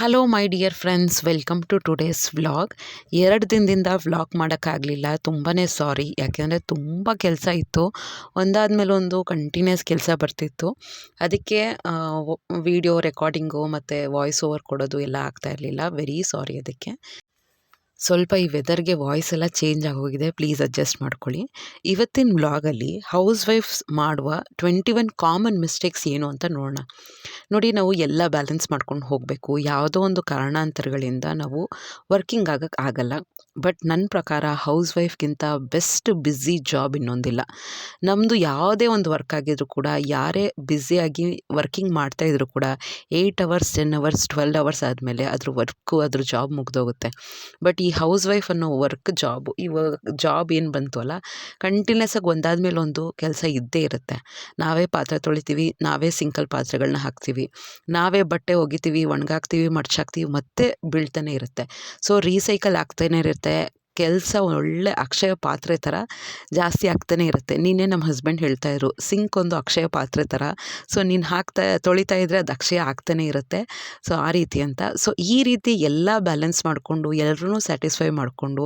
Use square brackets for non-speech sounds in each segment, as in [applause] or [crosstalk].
Hello my dear friends welcome to today's vlog ಎರಡು ದಿನದಿಂದ vlog ಮಾಡೋಕ್ಕಾಗಲಿಲ್ಲ. ತುಂಬಾ ಸಾರಿ ಯಾಕೆಂದರೆ ತುಂಬ ಕೆಲಸ ಇತ್ತು. ಒಂದಾದಮೇಲೆ ಒಂದು ಕಂಟಿನ್ಯೂಸ್ ಕೆಲಸ ಬರ್ತಿತ್ತು. ಅದಕ್ಕೆ ವಿಡಿಯೋ ರೆಕಾರ್ಡಿಂಗು ಮತ್ತು ವಾಯ್ಸ್ ಓವರ್ ಕೊಡೋದು ಎಲ್ಲ ಆಗ್ತಾ ಇರಲಿಲ್ಲ. ವೆರಿ ಸಾರಿ ಅದಕ್ಕೆ. ಸ್ವಲ್ಪ ಈ ವೆದರ್ಗೆ ವಾಯ್ಸ್ ಎಲ್ಲ ಚೇಂಜ್ ಆಗೋಗಿದೆ. ಪ್ಲೀಸ್ ಅಡ್ಜಸ್ಟ್ ಮಾಡ್ಕೊಳ್ಳಿ. ಇವತ್ತಿನ ಬ್ಲಾಗಲ್ಲಿ ಹೌಸ್ ವೈಫ್ಸ್ ಮಾಡುವ ಟ್ವೆಂಟಿ ಒನ್ ಕಾಮನ್ ಮಿಸ್ಟೇಕ್ಸ್ ಏನು ಅಂತ ನೋಡೋಣ. ನೋಡಿ, ನಾವು ಎಲ್ಲ ಬ್ಯಾಲೆನ್ಸ್ ಮಾಡ್ಕೊಂಡು ಹೋಗಬೇಕು. ಯಾವುದೋ ಒಂದು ಕಾರಣಾಂತರಗಳಿಂದ ನಾವು ವರ್ಕಿಂಗ್ ಆಗಕ್ಕೆ ಆಗಲ್ಲ. ಬಟ್ ನನ್ನ ಪ್ರಕಾರ ಹೌಸ್ ವೈಫ್ಗಿಂತ ಬೆಸ್ಟ್ ಬ್ಯುಸಿ ಜಾಬ್ ಇನ್ನೊಂದಿಲ್ಲ. ನಮ್ಮದು ಯಾವುದೇ ಒಂದು ವರ್ಕ್ ಆಗಿದ್ರೂ ಕೂಡ, ಯಾರೇ ಬ್ಯುಸಿಯಾಗಿ ವರ್ಕಿಂಗ್ ಮಾಡ್ತಾ ಇದ್ರೂ ಕೂಡ, eight hours, ten hours, twelve hours ಆದಮೇಲೆ ಅದ್ರ ವರ್ಕು, ಅದ್ರ ಜಾಬ್ ಮುಗ್ದೋಗುತ್ತೆ. ಬಟ್ ಈ ಹೌಸ್ ವೈಫ್ ಅನ್ನೋ ವರ್ಕ್ ಜಾಬು, ಈ ಜಾಬ್ ಏನು ಬಂತು ಅಲ್ಲ, ಕಂಟಿನ್ಯೂಸ್ ಆಗಿ ಒಂದಾದ್ಮೇಲೆ ಒಂದು ಕೆಲಸ ಇದ್ದೇ ಇರುತ್ತೆ. ನಾವೇ ಪಾತ್ರೆ ತೊಳಿತೀವಿ, ನಾವೇ ಸಿಂಕಲ್ ಪಾತ್ರೆಗಳನ್ನ ಹಾಕ್ತೀವಿ, ನಾವೇ ಬಟ್ಟೆ ಒಗಿತೀವಿ, ಒಣಗಾಕ್ತೀವಿ, ಮಡ್ಚಾಕ್ತೀವಿ, ಮತ್ತೆ ಬೀಳ್ತಾನೆ ಇರುತ್ತೆ. ಸೊ ರೀಸೈಕಲ್ ಆಗ್ತಾನೇ ಇರುತ್ತೆ. ಕೆಲಸ ಒಳ್ಳೆ ಅಕ್ಷಯ ಪಾತ್ರೆ ಥರ ಜಾಸ್ತಿ ಆಗ್ತಾನೆ ಇರುತ್ತೆ. ನೀನೇ ನಮ್ಮ ಹಸ್ಬೆಂಡ್ ಹೇಳ್ತಾ ಇದ್ರು ಸಿಂಕ್ ಒಂದು ಅಕ್ಷಯ ಪಾತ್ರೆ ಥರ ಸೊ ನೀನು ಹಾಕ್ತಾ, ತೊಳಿತಾ ಇದ್ದರೆ ಅದು ಅಕ್ಷಯ ಆಗ್ತಾನೆ ಇರುತ್ತೆ. ಸೊ ಆ ರೀತಿ ಅಂತ. ಸೊ ಈ ರೀತಿ ಎಲ್ಲ ಬ್ಯಾಲೆನ್ಸ್ ಮಾಡಿಕೊಂಡು ಎಲ್ಲರೂ ಸ್ಯಾಟಿಸ್ಫೈ ಮಾಡಿಕೊಂಡು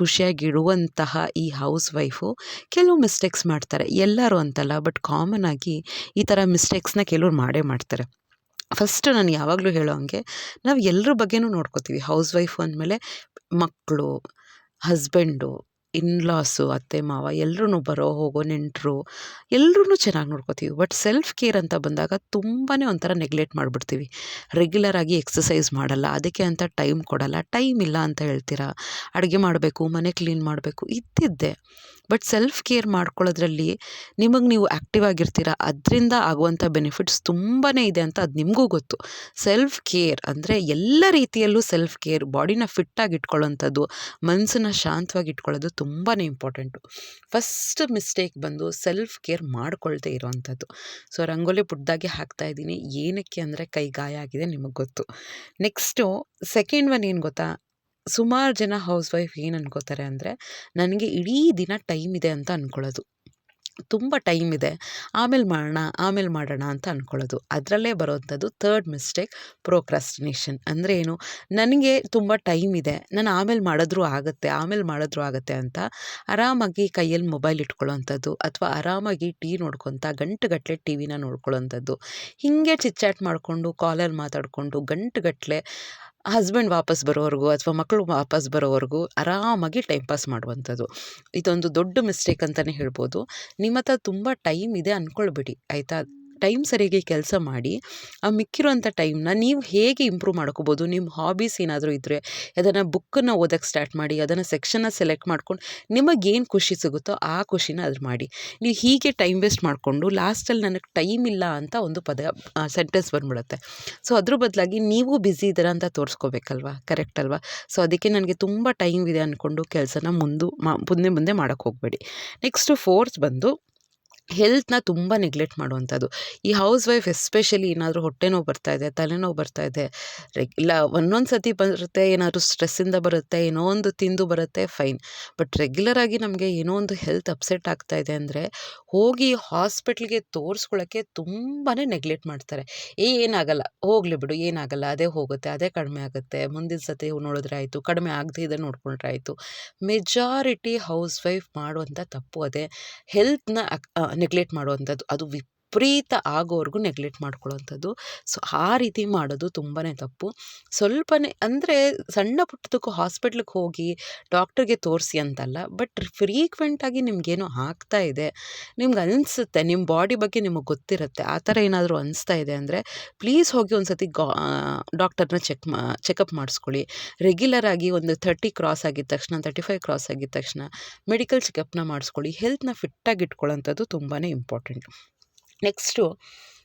ಖುಷಿಯಾಗಿ ಇಡುವಂತಹ ಈ ಹೌಸ್ ವೈಫು ಕೆಲವು ಮಿಸ್ಟೇಕ್ಸ್ ಮಾಡ್ತಾರೆ. ಎಲ್ಲರೂ ಅಂತಲ್ಲ ಬಟ್ ಕಾಮನ್ ಆಗಿ ಈ ಥರ ಮಿಸ್ಟೇಕ್ಸ್ನ ಕೆಲವ್ರು ಮಾಡೇ ಮಾಡ್ತಾರೆ. ಫಸ್ಟ್ ನಾನು ಯಾವಾಗಲೂ ಹೇಳೋ ಹಂಗೆ, ನಾವು ಎಲ್ಲರ ಬಗ್ಗೆನೂ ನೋಡ್ಕೋತೀವಿ. ಹೌಸ್ ವೈಫು ಅಂದಮೇಲೆ ಮಕ್ಕಳು, ಹಸ್ಬೆಂಡು ಇನ್ಲಾಸು ಅತ್ತೆ, ಮಾವ ಎಲ್ಲರೂ ಬರೋ ಹೋಗೋ ನೆಂಟರು ಎಲ್ಲರೂ ಚೆನ್ನಾಗಿ ನೋಡ್ಕೋತೀವಿ. ಬಟ್ ಸೆಲ್ಫ್ ಕೇರ್ ಅಂತ ಬಂದಾಗ ತುಂಬಾ ಒಂಥರ ನೆಗ್ಲೆಕ್ಟ್ ಮಾಡಿಬಿಡ್ತೀವಿ. ರೆಗ್ಯುಲರಾಗಿ ಎಕ್ಸಸೈಸ್ ಮಾಡಲ್ಲ, ಅದಕ್ಕೆ ಅಂತ ಟೈಮ್ ಕೊಡಲ್ಲ ಟೈಮ್ ಇಲ್ಲ ಅಂತ ಹೇಳ್ತೀರಾ? ಅಡುಗೆ ಮಾಡಬೇಕು, ಮನೆ ಕ್ಲೀನ್ ಮಾಡಬೇಕು, ಇದ್ದಿದ್ದೆ. ಬಟ್ ಸೆಲ್ಫ್ ಕೇರ್ ಮಾಡ್ಕೊಳ್ಳೋದ್ರಲ್ಲಿ ನಿಮಗೆ ನೀವು ಆ್ಯಕ್ಟಿವ್ ಆಗಿರ್ತೀರ, ಅದರಿಂದ ಆಗುವಂಥ ಬೆನಿಫಿಟ್ಸ್ ತುಂಬಾ ಇದೆ ಅಂತ ಅದು ನಿಮಗೂ ಗೊತ್ತು. ಸೆಲ್ಫ್ ಕೇರ್ ಅಂದರೆ ಎಲ್ಲ ರೀತಿಯಲ್ಲೂ ಸೆಲ್ಫ್ ಕೇರ್ ಬಾಡಿನ ಫಿಟ್ಟಾಗಿ ಇಟ್ಕೊಳ್ಳೋಂಥದ್ದು ಮನಸ್ಸನ್ನು ಶಾಂತವಾಗಿ ಇಟ್ಕೊಳ್ಳೋದು ತುಂಬಾ ಇಂಪಾರ್ಟೆಂಟು ಫಸ್ಟ್ ಮಿಸ್ಟೇಕ್ ಬಂದು ಸೆಲ್ಫ್ ಕೇರ್ ಮಾಡ್ಕೊಳ್ದೇ ಇರೋವಂಥದ್ದು. ಸೊ ರಂಗೋಲಿ ಪುಟ್ದಾಗೆ ಹಾಕ್ತಾ ಇದ್ದೀನಿ. ಏನಕ್ಕೆ ಅಂದರೆ ಕೈ ಗಾಯ ಆಗಿದೆ ನಿಮಗೆ ಗೊತ್ತು. ನೆಕ್ಸ್ಟು ಸೆಕೆಂಡ್ ಒನ್ ಏನು ಗೊತ್ತಾ? ಸುಮಾರು ಜನ ಹೌಸ್ ವೈಫ್ ಏನು ಅನ್ಕೋತಾರೆ ಅಂದರೆ, ನನಗೆ ಇಡೀ ದಿನ ಟೈಮ್ ಇದೆ ಅಂತ ಅಂದ್ಕೊಳ್ಳೋದು ತುಂಬ ಟೈಮ್ ಇದೆ. ಆಮೇಲೆ ಮಾಡೋಣ ಆಮೇಲೆ ಮಾಡೋಣ ಅಂತ ಅಂದ್ಕೊಳ್ಳೋದು ಅದರಲ್ಲೇ ಬರೋವಂಥದ್ದು ಥರ್ಡ್ ಮಿಸ್ಟೇಕ್, ಪ್ರೋಕ್ರಾಸ್ಟಿನೇಷನ್. ಅಂದರೆ ಏನು? ನನಗೆ ತುಂಬ ಟೈಮ್ ಇದೆ. ನಾನು ಆಮೇಲೆ ಮಾಡಿದ್ರೂ ಆಗುತ್ತೆ, ಆಮೇಲೆ ಮಾಡಿದ್ರೂ ಆಗುತ್ತೆ ಅಂತ ಆರಾಮಾಗಿ ಕೈಯಲ್ಲಿ ಮೊಬೈಲ್ ಇಟ್ಕೊಳ್ಳೋವಂಥದ್ದು ಅಥವಾ ಆರಾಮಾಗಿ ಟಿ ನೋಡ್ಕೊತ ಗಂಟೆಗಟ್ಟಲೆ ಟಿ ವಿನ ನೋಡ್ಕೊಳ್ಳೋವಂಥದ್ದು ಹೀಗೆ ಚಿಚ್ಚಾಟ್ ಮಾಡಿಕೊಂಡು, ಕಾಲಲ್ಲಿ ಮಾತಾಡಿಕೊಂಡು ಗಂಟೆಗಟ್ಟಲೆ ಹಸ್ಬೆಂಡ್ ವಾಪಸ್ ಬರೋವರೆಗೂ ಅಥವಾ ಮಕ್ಕಳು ವಾಪಸ್ ಬರೋವರೆಗೂ ಆರಾಮಾಗಿ ಟೈಮ್ ಪಾಸ್ ಮಾಡುವಂಥದ್ದು. ಇದೊಂದು ದೊಡ್ಡ ಮಿಸ್ಟೇಕ್ ಅಂತಲೇ ಹೇಳ್ಬೋದು. ನಿಮ್ಮ ಹತ್ರ ತುಂಬ ಟೈಮ್ ಇದೆ ಅಂದ್ಕೊಳ್ಬೇಡಿ ಆಯಿತಾ? ಟೈಮ್ ಸರಿಯಾಗಿ ಕೆಲಸ ಮಾಡಿ, ಆ ಮಿಕ್ಕಿರುವಂಥ ಟೈಮ್ನ ನೀವು ಹೇಗೆ ಇಂಪ್ರೂವ್ ಮಾಡ್ಕೋಬೋದು? ನಿಮ್ಮ ಹಾಬೀಸ್ ಏನಾದರೂ ಇದ್ದರೆ ಅದನ್ನು ಬುಕ್ಕನ್ನು ಓದೋಕ್ಕೆ ಸ್ಟಾರ್ಟ್ ಮಾಡಿ, ಅದನ್ನು ಸೆಕ್ಷನ್ನ ಸೆಲೆಕ್ಟ್ ಮಾಡ್ಕೊಂಡು ನಿಮಗೇನು ಖುಷಿ ಸಿಗುತ್ತೋ ಆ ಖುಷಿನ ಅದ್ರ ಮಾಡಿ. ನೀವು ಹೀಗೆ ಟೈಮ್ ವೇಸ್ಟ್ ಮಾಡಿಕೊಂಡು ಲಾಸ್ಟಲ್ಲಿ ನನಗೆ ಟೈಮ್ ಇಲ್ಲ ಅಂತ ಒಂದು ಪದ ಸೆಂಟೆನ್ಸ್ ಬಂದ್ಬಿಡುತ್ತೆ. ಸೊ, ಅದ್ರ ಬದಲಾಗಿ ನೀವು ಬ್ಯುಸಿ ಇದ್ದೀರ ಅಂತ ತೋರಿಸ್ಕೋಬೇಕಲ್ವಾ? ಕರೆಕ್ಟ್ ಅಲ್ವಾ? ಸೊ, ಅದಕ್ಕೆ ನನಗೆ ತುಂಬ ಟೈಮ್ ಇದೆ ಅಂದ್ಕೊಂಡು ಕೆಲಸನ ಮುಂದೆ ಮುಂದೆ ಮುಂದೆ ಮಾಡೋಕ್ಕೆ ಹೋಗಬೇಡಿ. ನೆಕ್ಸ್ಟು ಫೋರ್ತ್ ಬಂದು ಹೆಲ್ತ್ನ ತುಂಬ ನೆಗ್ಲೆಕ್ಟ್ ಮಾಡುವಂಥದ್ದು. ಈ ಹೌಸ್ ವೈಫ್ ಎಸ್ಪೆಷಲಿ ಏನಾದರೂ ಹೊಟ್ಟೆ ನೋವು ಬರ್ತಾ ಇದೆ, ತಲೆನೋವು ಬರ್ತಾ ಇದೆ ಇಲ್ಲ ಒಂದೊಂದು ಸತಿ ಬರುತ್ತೆ, ಏನಾದರೂ ಸ್ಟ್ರೆಸ್ಸಿಂದ ಬರುತ್ತೆ, ಏನೋ ಒಂದು ತಿಂದು ಬರುತ್ತೆ, ಫೈನ್. ಬಟ್ ರೆಗ್ಯುಲರಾಗಿ ನಮಗೆ ಏನೋ ಒಂದು ಹೆಲ್ತ್ ಅಪ್ಸೆಟ್ ಆಗ್ತಾ ಇದೆ ಅಂದರೆ ಹೋಗಿ ಹಾಸ್ಪಿಟ್ಲ್ಗೆ ತೋರಿಸ್ಕೊಳ್ಳೋಕ್ಕೆ ತುಂಬಾ ನೆಗ್ಲೆಕ್ಟ್ ಮಾಡ್ತಾರೆ. ಏ, ಏನಾಗಲ್ಲ, ಹೋಗಲಿ ಬಿಡು, ಏನಾಗಲ್ಲ, ಅದೇ ಹೋಗುತ್ತೆ, ಅದೇ ಕಡಿಮೆ ಆಗುತ್ತೆ, ಮುಂದಿನ ಸತಿ ನೋಡಿದ್ರೆ ಆಯಿತು, ಕಡಿಮೆ ಆಗದೆ ಇದೆ ನೋಡ್ಕೊಂಡ್ರೆ ಆಯಿತು. ಮೆಜಾರಿಟಿ ಹೌಸ್ ವೈಫ್ ಮಾಡುವಂಥ ತಪ್ಪು ಅದೇ. ಹೆಲ್ತ್ನ ನೆಗ್ಲೆಕ್ಟ್ ಮಾಡುವಂಥದ್ದು ಅದು ವಿಪರೀತ ಆಗೋವರೆಗೂ ನೆಗ್ಲೆಕ್ಟ್ ಮಾಡ್ಕೊಳ್ಳೋವಂಥದ್ದು. ಸೊ, ಆ ರೀತಿ ಮಾಡೋದು ತುಂಬಾ ತಪ್ಪು. ಸ್ವಲ್ಪನೇ ಅಂದರೆ ಸಣ್ಣ ಪುಟ್ಟದಕ್ಕೂ ಹಾಸ್ಪಿಟ್ಲಿಗೆ ಹೋಗಿ ಡಾಕ್ಟರ್ಗೆ ತೋರಿಸಿ ಅಂತಲ್ಲ, ಬಟ್ ಫ್ರೀಕ್ವೆಂಟಾಗಿ ನಿಮಗೇನೋ ಆಗ್ತಾ ಇದೆ. ನಿಮ್ಗೆ ಅನಿಸುತ್ತೆ ನಿಮ್ಮ ಬಾಡಿ ಬಗ್ಗೆ ನಿಮಗೆ ಗೊತ್ತಿರುತ್ತೆ. ಆ ಥರ ಏನಾದರೂ ಅನಿಸ್ತಾ ಇದೆ ಅಂದರೆ ಪ್ಲೀಸ್ ಹೋಗಿ ಒಂದು ಸತಿ ಗಾ ಡಾಕ್ಟರ್ನ ಚೆಕ್ ಮಾ ಚೆಕಪ್ ಮಾಡಿಸ್ಕೊಳ್ಳಿ. ರೆಗ್ಯುಲರಾಗಿ ಒಂದು ತರ್ಟಿ ಕ್ರಾಸ್ ಆಗಿದ ತಕ್ಷಣ ತರ್ಟಿ ಫೈವ್ ಕ್ರಾಸ್ ಆಗಿದ ತಕ್ಷಣ ಮೆಡಿಕಲ್ ಚೆಕಪ್ನ ಮಾಡಿಸ್ಕೊಳ್ಳಿ. ಹೆಲ್ತ್ನ ಫಿಟ್ಟಾಗಿ ಇಟ್ಕೊಳ್ಳೋಂಥದ್ದು ತುಂಬಾ ಇಂಪಾರ್ಟೆಂಟ್ ನೆಕ್ಸ್ಟು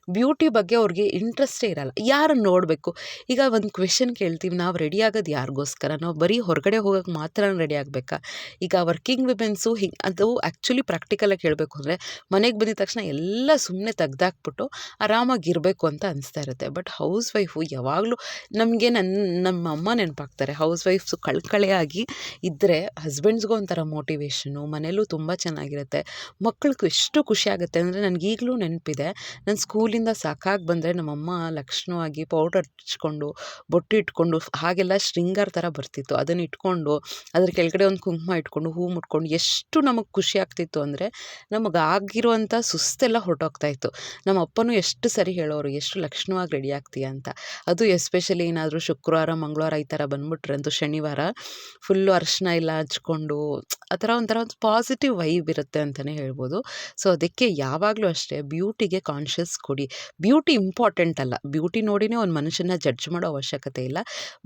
ಬ್ಯೂಟಿ ಬಗ್ಗೆ ಅವ್ರಿಗೆ ಇಂಟ್ರೆಸ್ಟೇ ಇರಲ್ಲ. ಯಾರನ್ನು ನೋಡಬೇಕು? ಈಗ ಒಂದು ಕ್ವೆಶನ್ ಕೇಳ್ತೀವಿ. ನಾವು ರೆಡಿ ಆಗೋದು ಯಾರಿಗೋಸ್ಕರ? ನಾವು ಬರೀ ಹೊರಗಡೆ ಹೋಗೋಕ್ಕೆ ಮಾತ್ರ ರೆಡಿ ಆಗಬೇಕಾ? ಈಗ ವರ್ಕಿಂಗ್ ವಿಮೆನ್ಸು ಹಿಂಗೆ, ಅದು ಆ್ಯಕ್ಚುಲಿ ಪ್ರಾಕ್ಟಿಕಲಾಗಿ ಹೇಳಬೇಕು ಅಂದರೆ, ಮನೆಗೆ ಬಂದಿದ ತಕ್ಷಣ ಎಲ್ಲ ಸುಮ್ಮನೆ ತೆಗ್ದಾಕ್ಬಿಟ್ಟು ಆರಾಮಾಗಿರಬೇಕು ಅಂತ ಅನಿಸ್ತಾ ಇರುತ್ತೆ. ಬಟ್ ಹೌಸ್ ವೈಫು ಯಾವಾಗಲೂ ನಮಗೆ ನನ್ನ ನಮ್ಮ ಅಮ್ಮ ನೆನಪಾಗ್ತಾರೆ. ಹೌಸ್ ವೈಫ್ಸು ಕಳ್ಕಳೆಯಾಗಿ ಇದ್ದರೆ ಹಸ್ಬೆಂಡ್ಸ್ಗೂ ಒಂಥರ ಮೋಟಿವೇಶನು ಮನೇಲೂ ತುಂಬ ಚೆನ್ನಾಗಿರುತ್ತೆ. ಮಕ್ಕಳಿಗೂ ಎಷ್ಟು ಖುಷಿ ಆಗುತ್ತೆ ಅಂದರೆ, ನನಗೀಗಲೂ ನೆನಪಿದೆ. ನನ್ನ ಸ್ಕೂಲಿಂದ ಸ್ಕೂಲಿಂದ ಸಾಕಾಗಿ ಬಂದರೆ ನಮ್ಮಮ್ಮ ಲಕ್ಷಣವಾಗಿ ಪೌಡರ್ ಹಚ್ಕೊಂಡು, ಬೊಟ್ಟು ಇಟ್ಕೊಂಡು, ಹಾಗೆಲ್ಲ ಶೃಂಗಾರ ಥರ ಬರ್ತಿತ್ತು. ಅದನ್ನು ಇಟ್ಕೊಂಡು, ಅದ್ರ ಕೆಳಗಡೆ ಒಂದು ಕುಂಕುಮ ಇಟ್ಕೊಂಡು, ಹೂ ಮುಟ್ಕೊಂಡು ಎಷ್ಟು ನಮಗೆ ಖುಷಿ ಆಗ್ತಿತ್ತು ಅಂದರೆ ನಮಗೆ ಆಗಿರುವಂಥ ಸುಸ್ತೆಲ್ಲ ಹೊರ್ಟೋಗ್ತಾ ಇತ್ತು. ನಮ್ಮ ಅಪ್ಪನೂ ಎಷ್ಟು ಸರಿ ಹೇಳೋರು, ಎಷ್ಟು ಲಕ್ಷಣವಾಗಿ ರೆಡಿ ಆಗ್ತೀಯ ಅಂತ. ಅದು ಎಸ್ಪೆಷಲಿ ಏನಾದರೂ ಶುಕ್ರವಾರ, ಮಂಗಳವಾರ ಈ ಥರ ಬಂದ್ಬಿಟ್ರೆ ಅಂತೂ ಶನಿವಾರ ಫುಲ್ಲು ಅರಿಶಿನ ಎಲ್ಲ ಹಚ್ಕೊಂಡು ಆ ಥರ ಒಂಥರ ಒಂದು ಪಾಸಿಟಿವ್ ವೈಬ್ ಇರುತ್ತೆ ಅಂತಲೇ ಹೇಳ್ಬೋದು. ಸೊ ಅದಕ್ಕೆ ಯಾವಾಗಲೂ ಅಷ್ಟೇ ಬ್ಯೂಟಿಗೆ ಕಾನ್ಷಿಯಸ್ ಕೊಡಿ. ಬ್ಯೂಟಿ ಇಂಪಾರ್ಟೆಂಟ್ ಅಲ್ಲ. ಬ್ಯೂಟಿ ನೋಡಿನೇ ಒಂದು ಮನುಷ್ಯನ ಜಡ್ಜ್ ಮಾಡೋ ಅವಶ್ಯಕತೆ ಇಲ್ಲ.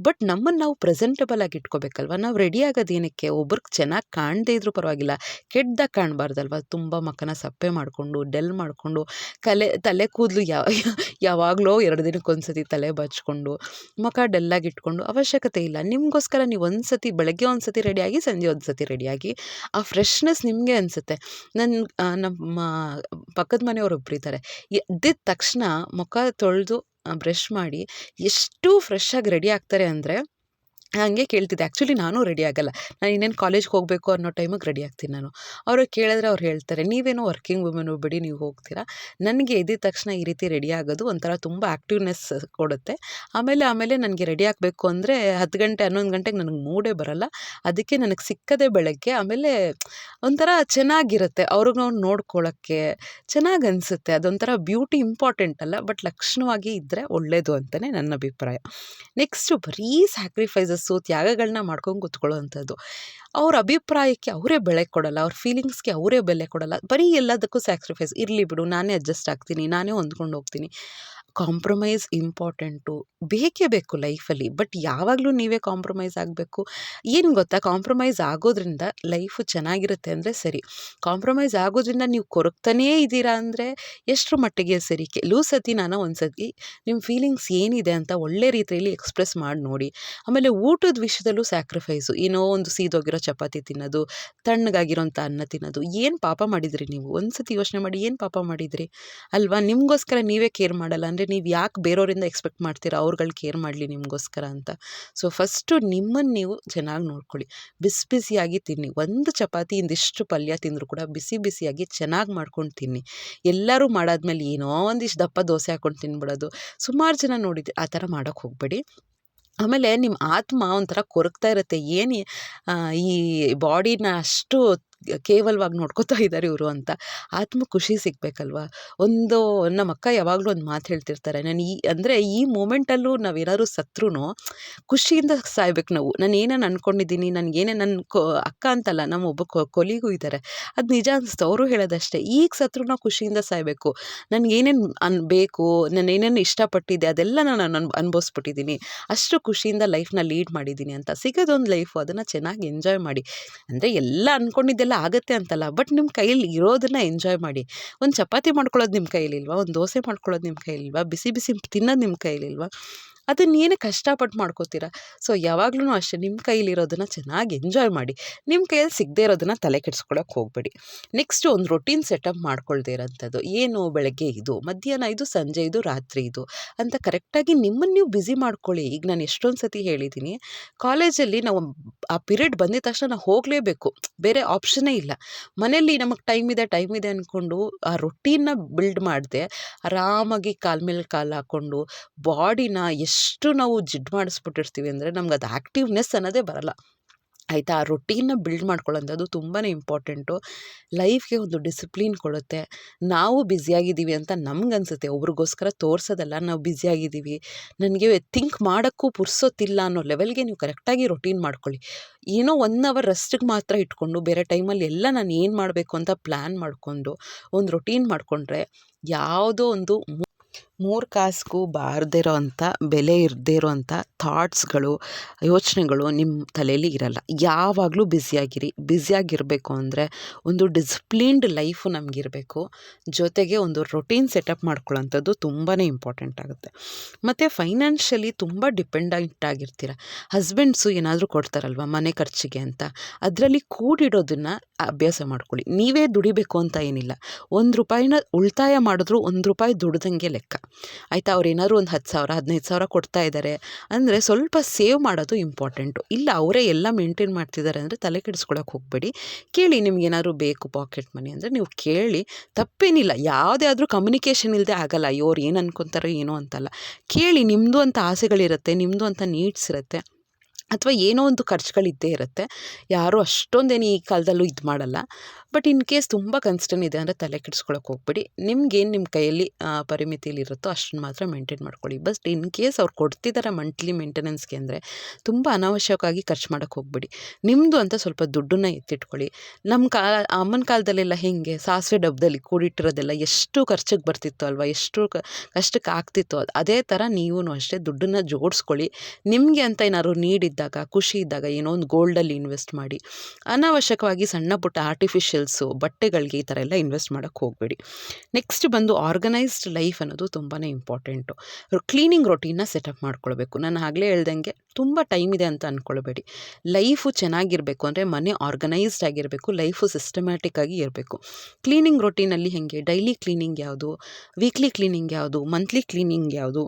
ಬಟ್ ನಮ್ಮನ್ನು ನಾವು ಪ್ರೆಸೆಂಟಬಲ್ ಆಗಿ ಇಟ್ಕೋಬೇಕಲ್ವ? ನಾವು ರೆಡಿ ಆಗೋದೇನಕ್ಕೆ ಒಬ್ರಿಗೆ ಚೆನ್ನಾಗಿ ಕಾಣದೇ ಇದ್ರೂ ಪರವಾಗಿಲ್ಲ. ಕೆಟ್ಟದಾಗ ಕಾಣಬಾರ್ದಲ್ವ? ತುಂಬ ಮಕ್ಕನ ಸಪ್ಪೆ ಮಾಡಿಕೊಂಡು, ಡೆಲ್ ಮಾಡಿಕೊಂಡು, ಕಲೆ, ತಲೆ ಕೂದಲು ಯಾವ ಯಾವಾಗಲೋ ಎರಡು ದಿನಕ್ಕೊಂದ್ಸತಿ ತಲೆ ಬಚ್ಕೊಂಡು, ಮುಖ ಡೆಲ್ಲಾಗಿ ಇಟ್ಕೊಂಡು ಅವಶ್ಯಕತೆ ಇಲ್ಲ. ನಿಮಗೋಸ್ಕರ ನೀವು ಒಂದು ಸತಿ ಬೆಳಗ್ಗೆ ಒಂದು ಸತಿ ರೆಡಿಯಾಗಿ ಸಂಜೆ ಒಂದು ಸತಿ ರೆಡಿಯಾಗಿ ಆ ಫ್ರೆಶ್ನೆಸ್ ನಿಮಗೆ ಅನಿಸುತ್ತೆ. ನನ್ನ ನಮ್ಮ ಪಕ್ಕದ ಮನೆಯವರು ಒಬ್ಬರಿದ್ದಾರೆ ಎದ್ದಿದ ತಕ್ಷಣ ಮುಖ ತೊಳೆದು ಬ್ರಷ್ ಮಾಡಿ ಎಷ್ಟು ಫ್ರೆಶ್ ಆಗಿ ರೆಡಿ ಆಗ್ತಾರೆ ಅಂದರೆ ಹಾಗೆ ಕೇಳ್ತಿದ್ದೆ. ಆ್ಯಕ್ಚುಲಿ ನಾನು ರೆಡಿ ಆಗಲ್ಲ. ನಾನು ಇನ್ನೇನು ಕಾಲೇಜ್ಗೆ ಹೋಗಬೇಕು ಅನ್ನೋ ಟೈಮಿಗೆ ರೆಡಿ ಆಗ್ತೀನಿ ನಾನು. ಅವ್ರಿಗೆ ಕೇಳಿದ್ರೆ ಅವ್ರು ಹೇಳ್ತಾರೆ, ನೀವೇನೋ ವರ್ಕಿಂಗ್ ವುಮೆನು ಬಿಡಿ ನೀವು ಹೋಗ್ತೀರಾ? ನನಗೆ ಎದ್ದ ತಕ್ಷಣ ಈ ರೀತಿ ರೆಡಿ ಆಗೋದು ಒಂಥರ ತುಂಬ ಆ್ಯಕ್ಟಿವ್ನೆಸ್ ಕೊಡುತ್ತೆ. ಆಮೇಲೆ ಆಮೇಲೆ ನನಗೆ ರೆಡಿ ಆಗಬೇಕು ಅಂದರೆ ಹತ್ತು ಗಂಟೆ, ಹನ್ನೊಂದು ಗಂಟೆಗೆ ನನಗೆ ಮೂಡೇ ಬರೋಲ್ಲ. ಅದಕ್ಕೆ ನನಗೆ ಸಿಕ್ಕದೆ ಬೆಳಗ್ಗೆ, ಆಮೇಲೆ ಒಂಥರ ಚೆನ್ನಾಗಿರುತ್ತೆ ಅವ್ರಿಗೆ ನಾವು ನೋಡ್ಕೊಳ್ಳೋಕ್ಕೆ ಚೆನ್ನಾಗಿ ಅನಿಸುತ್ತೆ. ಅದೊಂಥರ ಬ್ಯೂಟಿ ಇಂಪಾರ್ಟೆಂಟ್ ಅಲ್ಲ, ಬಟ್ ಲಕ್ಷಣವಾಗಿ ಇದ್ದರೆ ಒಳ್ಳೆಯದು ಅಂತಲೇ ನನ್ನ ಅಭಿಪ್ರಾಯ. ನೆಕ್ಸ್ಟು ಬರೀ ಸ್ಯಾಕ್ರಿಫೈಸಸ್ಸು ತ್ಯಾಗಗಳನ್ನ ಮಾಡ್ಕೊಂಡು ಕೂತ್ಕೊಳ್ಳೋವಂಥದ್ದು. ಅವ್ರ ಅಭಿಪ್ರಾಯಕ್ಕೆ ಅವರೇ ಬೆಲೆ ಕೊಡಲ್ಲ, ಅವ್ರ ಫೀಲಿಂಗ್ಸ್ಗೆ ಅವರೇ ಬೆಲೆ ಕೊಡಲ್ಲ. ಬರೀ ಎಲ್ಲದಕ್ಕೂ ಸ್ಯಾಕ್ರಿಫೈಸ್ ಇರಲಿ ಬಿಡು, ನಾನೇ ಅಡ್ಜಸ್ಟ್ ಆಗ್ತೀನಿ, ನಾನೇ ಹೊಂದ್ಕೊಂಡು ಹೋಗ್ತೀನಿ. ಕಾಂಪ್ರಮೈಸ್ ಇಂಪಾರ್ಟೆಂಟು ಬೇಕೇ ಬೇಕು ಲೈಫಲ್ಲಿ. ಬಟ್ ಯಾವಾಗಲೂ ನೀವೇ ಕಾಂಪ್ರಮೈಸ್ ಆಗಬೇಕು. ಏನು ಗೊತ್ತಾ? ಕಾಂಪ್ರಮೈಸ್ ಆಗೋದ್ರಿಂದ ಲೈಫು ಚೆನ್ನಾಗಿರುತ್ತೆ ಅಂದರೆ ಸರಿ. ಕಾಂಪ್ರಮೈಸ್ ಆಗೋದ್ರಿಂದ ನೀವು ಕೊರಗ್ತಾನೇ ಇದ್ದೀರಾ ಅಂದರೆ ಎಷ್ಟರ ಮಟ್ಟಿಗೆ ಸರಿ. ಕೆಲವು ಸತಿ ನಾನು ಒಂದು ಸತಿ ನಿಮ್ಮ ಫೀಲಿಂಗ್ಸ್ ಏನಿದೆ ಅಂತ ಒಳ್ಳೆ ರೀತಿಯಲ್ಲಿ ಎಕ್ಸ್ಪ್ರೆಸ್ ಮಾಡಿ ನೋಡಿ. ಆಮೇಲೆ ಊಟದ ವಿಷಯದಲ್ಲೂ ಸ್ಯಾಕ್ರಿಫೈಸು. ಏನೋ ಒಂದು ಸೀದೋಗಿರೋ ಚಪಾತಿ ತಿನ್ನೋದು, ತಣ್ಣಗಾಗಿರೋಂಥ ಅನ್ನ ತಿನ್ನೋದು. ಏನು ಪಾಪ ಮಾಡಿದ್ರಿ ನೀವು? ಒಂದು ಸತಿ ಯೋಚನೆ ಮಾಡಿ ಏನು ಪಾಪ ಮಾಡಿದ್ರಿ? ಅಲ್ವಾ? ನಿಮಗೋಸ್ಕರ ನೀವೇ ಕೇರ್ ಮಾಡಲ್ಲ ಅಂದರೆ ನೀವು ಯಾಕೆ ಬೇರೆಯವರಿಂದ ಎಕ್ಸ್ಪೆಕ್ಟ್ ಮಾಡ್ತೀರಾ? ಅವ್ರುಗಳು ಕೇರ್ ಮಾಡಲಿ ನಿಮಗೋಸ್ಕರ ಅಂತ. ಸೊ ಫಸ್ಟು ನಿಮ್ಮನ್ನು ನೀವು ಚೆನ್ನಾಗಿ ನೋಡ್ಕೊಳ್ಳಿ. ಬಿಸಿ ಬಿಸಿಯಾಗಿ ತಿನ್ನಿ. ಒಂದು ಚಪಾತಿ, ಇಂದಿಷ್ಟು ಪಲ್ಯ ತಿಂದರೂ ಕೂಡ ಬಿಸಿ ಬಿಸಿಯಾಗಿ ಚೆನ್ನಾಗಿ ಮಾಡ್ಕೊಂಡು ತಿನ್ನಿ. ಎಲ್ಲರೂ ಮಾಡಾದ್ಮೇಲೆ ಏನೋ ಒಂದಿಷ್ಟು ದಪ್ಪ ದೋಸೆ ಹಾಕ್ಕೊಂಡು ತಿನ್ಬಿಡೋದು. ಸುಮಾರು ಜನ ನೋಡಿದ್ದೆ ಆ ಥರ ಮಾಡೋಕ್ಕೆ ಹೋಗಬೇಡಿ. ಆಮೇಲೆ ನಿಮ್ಮ ಆತ್ಮ ಒಂಥರ ಕೊರಗ್ತಾ ಇರುತ್ತೆ. ಏನು ಈ ಬಾಡಿನ ಅಷ್ಟು ಕೇವಲವಾಗಿ ನೋಡ್ಕೋತಾ ಇದ್ದಾರೆ ಇವರು ಅಂತ ಆತ್ಮ ಖುಷಿ ಸಿಗಬೇಕಲ್ವ? ಒಂದು ನಮ್ಮ ಅಕ್ಕ ಯಾವಾಗಲೂ ಒಂದು ಮಾತು ಹೇಳ್ತಿರ್ತಾರೆ, ನಾನು ಈ, ಅಂದರೆ ಈ ಮೂಮೆಂಟಲ್ಲೂ ನಾವೇನಾದ್ರು ಸತ್ರೂ ಖುಷಿಯಿಂದ ಸಾಯ್ಬೇಕು ನಾವು. ನಾನು ಏನೇನು ಅಂದ್ಕೊಂಡಿದ್ದೀನಿ ನನಗೇನೇ ನನ್ನ ಕೊ, ಅಕ್ಕ ಅಂತಲ್ಲ, ನಮ್ಮ ಒಬ್ಬ ಕೊಲಿಗೂ ಇದ್ದಾರೆ ಅದು ನಿಜ ಅನಿಸ್ತು ಅವರು ಹೇಳೋದಷ್ಟೇ. ಈಗ ಸತ್ರು ನಾವು ಖುಷಿಯಿಂದ ಸಾಯಬೇಕು. ನನಗೇನೇನು ಅನ್, ಬೇಕು, ನಾನು ಏನೇನು ಇಷ್ಟಪಟ್ಟಿದ್ದೆ, ಅದೆಲ್ಲ ನಾನು ಅನ್, ಅನುಭವಿಸ್ಬಿಟ್ಟಿದ್ದೀನಿ. ಅಷ್ಟು ಖುಷಿಯಿಂದ ಲೈಫ್ನ ಲೀಡ್ ಮಾಡಿದ್ದೀನಿ ಅಂತ. ಸಿಗೋದೊಂದು ಲೈಫು ಅದನ್ನು ಚೆನ್ನಾಗಿ ಎಂಜಾಯ್ ಮಾಡಿ. ಅಂದರೆ ಎಲ್ಲ ಅಂದ್ಕೊಂಡಿದ್ದೆಲ್ಲ ಆಗುತ್ತೆ ಅಂತಲ್ಲ. ಬಟ್ ನಿಮ್ಮ ಕೈಯಲ್ಲಿ ಇರೋದನ್ನು ಎಂಜಾಯ್ ಮಾಡಿ. ಒಂದು ಚಪಾತಿ ಮಾಡ್ಕೊಳ್ಳೋದು ನಿಮ್ಮ ಕೈಲಿಲ್ವಾ ಒಂದು ದೋಸೆ ಮಾಡ್ಕೊಳ್ಳೋದು ನಿಮ್ಮ ಕೈಲಿಲ್ವಾ ಬಿಸಿ ಬಿಸಿ ತಿನ್ನೋದು ನಿಮ್ಮ ಕೈಲಿಲ್ವಾ ಅದನ್ನ ಏನಕ್ಕೆ ಕಷ್ಟಪಟ್ಟು ಮಾಡ್ಕೋತೀರ. ಸೊ ಯಾವಾಗ್ಲೂ ಅಷ್ಟೇ ನಿಮ್ಮ ಕೈಲಿರೋದನ್ನು ಚೆನ್ನಾಗಿ ಎಂಜಾಯ್ ಮಾಡಿ. ನಿಮ್ಮ ಕೈಯಲ್ಲಿ ಸಿಗದೇ ಇರೋದನ್ನು ತಲೆ ಕೆಡಿಸ್ಕೊಳ್ಳೋಕೆ ಹೋಗಬೇಡಿ. ನೆಕ್ಸ್ಟ್ ಒಂದು ರೊಟೀನ್ ಸೆಟಪ್ ಮಾಡ್ಕೊಳ್ದೇ ಇರೋಂಥದ್ದು. ಏನು ಬೆಳಗ್ಗೆ ಇದು, ಮಧ್ಯಾಹ್ನ ಇದು, ಸಂಜೆ ಇದು, ರಾತ್ರಿ ಇದು ಅಂತ ಕರೆಕ್ಟಾಗಿ ನಿಮ್ಮನ್ನು ನೀವು ಬ್ಯುಸಿ ಮಾಡ್ಕೊಳ್ಳಿ. ಈಗ ನಾನು ಎಷ್ಟೊಂದು ಸತಿ ಹೇಳಿದ್ದೀನಿ ಕಾಲೇಜಲ್ಲಿ ನಾವು ಆ ಪಿರಿಯಡ್ ಬಂದಿದ ತಕ್ಷಣ ನಾವು ಹೋಗಲೇಬೇಕು. ಬೇರೆ ಆಪ್ಷನ್ನೇ ಇಲ್ಲ. ಮನೇಲಿ ನಮಗೆ ಟೈಮ್ ಇದೆ ಟೈಮ್ ಇದೆ ಅಂದ್ಕೊಂಡು ಆ ರೊಟೀನ್ನ ಬಿಲ್ಡ್ ಮಾಡಿದೆ, ಆರಾಮಾಗಿ ಕಾಲ ಮೇಲೆ ಕಾಲು ಹಾಕ್ಕೊಂಡು ಬಾಡಿನ ಎಷ್ಟು ನಾವು ಜಿಡ್ ಮಾಡಿಸ್ಬಿಟ್ಟಿರ್ತೀವಿ ಅಂದರೆ ನಮ್ಗೆ ಅದು ಆ್ಯಕ್ಟಿವ್ನೆಸ್ ಅನ್ನೋದೇ ಬರಲ್ಲ. ಆಯಿತಾ? ಆ ರೊಟೀನ್ನ ಬಿಲ್ಡ್ ಮಾಡ್ಕೊಳ್ಳೋಂಥದ್ದು ತುಂಬಾ ಇಂಪಾರ್ಟೆಂಟು ಲೈಫ್ಗೆ ಒಂದು ಡಿಸಿಪ್ಲಿನ್ ಕೊಡುತ್ತೆ. ನಾವು ಬ್ಯುಸಿಯಾಗಿದ್ದೀವಿ ಅಂತ ನಮ್ಗೆ ಅನಿಸುತ್ತೆ. ಒಬ್ರಿಗೋಸ್ಕರ ತೋರಿಸೋದಲ್ಲ, ನಾವು ಬ್ಯುಸಿಯಾಗಿದ್ದೀವಿ ನನಗೆ ಥಿಂಕ್ ಮಾಡೋಕ್ಕೂ ಪುರ್ಸೋತಿಲ್ಲ ಅನ್ನೋ ಲೆವೆಲ್ಗೆ ನೀವು ಕರೆಕ್ಟಾಗಿ ರೊಟೀನ್ ಮಾಡ್ಕೊಳ್ಳಿ. ಏನೋ ಒನ್ ಅವರ್ ರೆಸ್ಟಿಗೆ ಮಾತ್ರ ಇಟ್ಕೊಂಡು, ಬೇರೆ ಟೈಮಲ್ಲಿ ಎಲ್ಲ ನಾನು ಏನು ಮಾಡಬೇಕು ಅಂತ ಪ್ಲ್ಯಾನ್ ಮಾಡಿಕೊಂಡು, ಒಂದು ರೊಟೀನ್ ಮಾಡಿಕೊಂಡ್ರೆ, ಯಾವುದೋ ಒಂದು ಮೂರು ಕಾಸಿಗೂ ಬಾರದೇ ಇರೋವಂಥ ಬೆಲೆ ಇರದೇ ಇರೋವಂಥ ಥಾಟ್ಸ್ಗಳು, ಯೋಚನೆಗಳು ನಿಮ್ಮ ತಲೆಯಲ್ಲಿ ಇರಲ್ಲ. ಯಾವಾಗಲೂ ಬ್ಯುಸಿಯಾಗಿರಿ. ಬ್ಯುಸಿಯಾಗಿರಬೇಕು ಅಂದರೆ ಒಂದು ಡಿಸಿಪ್ಲೀನ್ಡ್ ಲೈಫು ನಮಗಿರಬೇಕು. ಜೊತೆಗೆ ಒಂದು ರೊಟೀನ್ ಸೆಟಪ್ ಮಾಡ್ಕೊಳ್ಳೋಂಥದ್ದು ತುಂಬಾ ಇಂಪಾರ್ಟೆಂಟ್ ಆಗುತ್ತೆ. ಮತ್ತು ಫೈನಾನ್ಷಿಯಲಿ ತುಂಬ ಡಿಪೆಂಡೆಂಟ್ ಆಗಿರ್ತೀರ. ಹಸ್ಬೆಂಡ್ಸು ಏನಾದರೂ ಕೊಡ್ತಾರಲ್ವ ಮನೆ ಖರ್ಚಿಗೆ ಅಂತ. ಅದರಲ್ಲಿ ಕೂಡಿಡೋದನ್ನು ಅಭ್ಯಾಸ ಮಾಡ್ಕೊಳ್ಳಿ. ನೀವೇ ದುಡಿಬೇಕು ಅಂತ ಏನಿಲ್ಲ. ಒಂದು ರೂಪಾಯಿನ ಉಳಿತಾಯ ಮಾಡಿದ್ರು ಒಂದು ರೂಪಾಯಿ ದುಡ್ದಂಗೆ ಲೆಕ್ಕ. ಆಯಿತಾ, ಅವ್ರು ಏನಾದ್ರು ಒಂದು ಹತ್ತು ಸಾವಿರ, ಹದಿನೈದು ಸಾವಿರ ಕೊಡ್ತಾ ಇದ್ದಾರೆ ಅಂದರೆ ಸ್ವಲ್ಪ ಸೇವ್ ಮಾಡೋದು ಇಂಪಾರ್ಟೆಂಟು ಇಲ್ಲ, ಅವರೇ ಎಲ್ಲ ಮೇಂಟೈನ್ ಮಾಡ್ತಿದ್ದಾರೆ ಅಂದರೆ ತಲೆ ಕೆಡಿಸ್ಕೊಳಕ್ಕೆ ಹೋಗಬೇಡಿ. ಕೇಳಿ ನಿಮ್ಗೇನಾದ್ರು ಬೇಕು ಪಾಕೆಟ್ ಮನಿ ಅಂದರೆ ನೀವು ಕೇಳಿ. ತಪ್ಪೇನಿಲ್ಲ, ಯಾವುದೇ ಆದರೂ ಕಮ್ಯುನಿಕೇಷನ್ ಇಲ್ಲದೆ ಆಗಲ್ಲ, ಅಯ್ಯೋ ಏನು ಅನ್ಕೊತಾರೋ ಏನೋ ಅಂತಲ್ಲ. ಕೇಳಿ ನಿಮ್ಮದು ಅಂತ ಆಸೆಗಳಿರುತ್ತೆ ನಿಮ್ಮದು ಅಂತ ನೀಡ್ಸ್ ಇರುತ್ತೆ, ಅಥವಾ ಏನೋ ಒಂದು ಖರ್ಚುಗಳಿದ್ದೇ ಇರುತ್ತೆ. ಯಾರೂ ಅಷ್ಟೊಂದೇನು ಈ ಕಾಲದಲ್ಲೂ ಇದು ಮಾಡಲ್ಲ. ಬಟ್ ಇನ್ ಕೇಸ್ ತುಂಬ ಕನ್ಸ್ಟನ್ ಇದೆ ಅಂದರೆ ತಲೆ ಕೆಡಿಸ್ಕೊಳಕ್ಕೆ ಹೋಗ್ಬೇಡಿ. ನಿಮ್ಗೇನು ನಿಮ್ಮ ಕೈಯಲ್ಲಿ ಪರಿಮಿತಿಯಲ್ಲಿ ಇರುತ್ತೋ ಅಷ್ಟನ್ನು ಮಾತ್ರ ಮೇಂಟೈನ್ ಮಾಡ್ಕೊಳ್ಳಿ. ಬಟ್ ಇನ್ ಕೇಸ್ ಅವ್ರು ಕೊಡ್ತಿದ್ದಾರೆ ಮಂತ್ಲಿ ಮೇಂಟೆನೆನ್ಸ್ಗೆ ಅಂದರೆ ತುಂಬ ಅನಾವಶ್ಯಕವಾಗಿ ಖರ್ಚು ಮಾಡೋಕ್ಕೆ ಹೋಗ್ಬೇಡಿ. ನಿಮ್ಮದು ಅಂತ ಸ್ವಲ್ಪ ದುಡ್ಡನ್ನ ಎತ್ತಿಟ್ಕೊಳ್ಳಿ. ನಮ್ಮ ಕಾ, ಅಮ್ಮನ ಕಾಲದಲ್ಲೆಲ್ಲ ಹೇಗೆ ಸಾಸಿವೆ ಡಬ್ಬದಲ್ಲಿ ಕೂಡಿಟ್ಟಿರೋದೆಲ್ಲ ಎಷ್ಟು ಖರ್ಚಿಗೆ ಬರ್ತಿತ್ತು ಅಲ್ವಾ? ಎಷ್ಟು ಕಷ್ಟಕ್ಕೆ ಆಗ್ತಿತ್ತು ಅದು. ಅದೇ ಥರ ನೀವೂ ಅಷ್ಟೇ ದುಡ್ಡನ್ನು ಜೋಡಿಸ್ಕೊಳ್ಳಿ. ನಿಮಗೆ ಅಂತ ಏನಾದ್ರು ನೀಡಿದ್ದಾಗ ಖುಷಿ ಇದ್ದಾಗ ಏನೋ ಒಂದು ಗೋಲ್ಡಲ್ಲಿ ಇನ್ವೆಸ್ಟ್ ಮಾಡಿ. ಅನಾವಶ್ಯಕವಾಗಿ ಸಣ್ಣ ಪುಟ್ಟ ಆರ್ಟಿಫಿಷಿಯಲ್ಸು ಬಟ್ಟೆಗಳಿಗೆ ಈ ಥರ ಎಲ್ಲ ಇನ್ವೆಸ್ಟ್ ಮಾಡೋಕ್ಕೆ ಹೋಗಬೇಡಿ. ನೆಕ್ಸ್ಟ್ ಬಂದು ಆರ್ಗನೈಸ್ಡ್ ಲೈಫ್ ಅನ್ನೋದು ತುಂಬಾ ಇಂಪಾರ್ಟೆಂಟು ಕ್ಲೀನಿಂಗ್ ರೊಟೀನ್ನ ಸೆಟಪ್ ಮಾಡ್ಕೊಳ್ಬೇಕು. ನಾನು ಆಗಲೇ ಹೇಳ್ದಂಗೆ ತುಂಬ ಟೈಮ್ ಇದೆ ಅಂತ ಅಂದ್ಕೊಳ್ಬೇಡಿ ಲೈಫು ಚೆನ್ನಾಗಿರಬೇಕು ಅಂದರೆ ಮನೆ ಆರ್ಗನೈಸ್ಡ್ ಆಗಿರಬೇಕು ಲೈಫು ಸಿಸ್ಟಮ್ಯಾಟಿಕ್ ಆಗಿ ಇರಬೇಕು. ಕ್ಲೀನಿಂಗ್ ರೊಟೀನಲ್ಲಿ ಹೇಗೆ? ಡೈಲಿ ಕ್ಲೀನಿಂಗ್ ಯಾವುದು? ವೀಕ್ಲಿ ಕ್ಲೀನಿಂಗ್ ಯಾವುದು? ಮಂತ್ಲಿ ಕ್ಲೀನಿಂಗ್ ಯಾವುದು?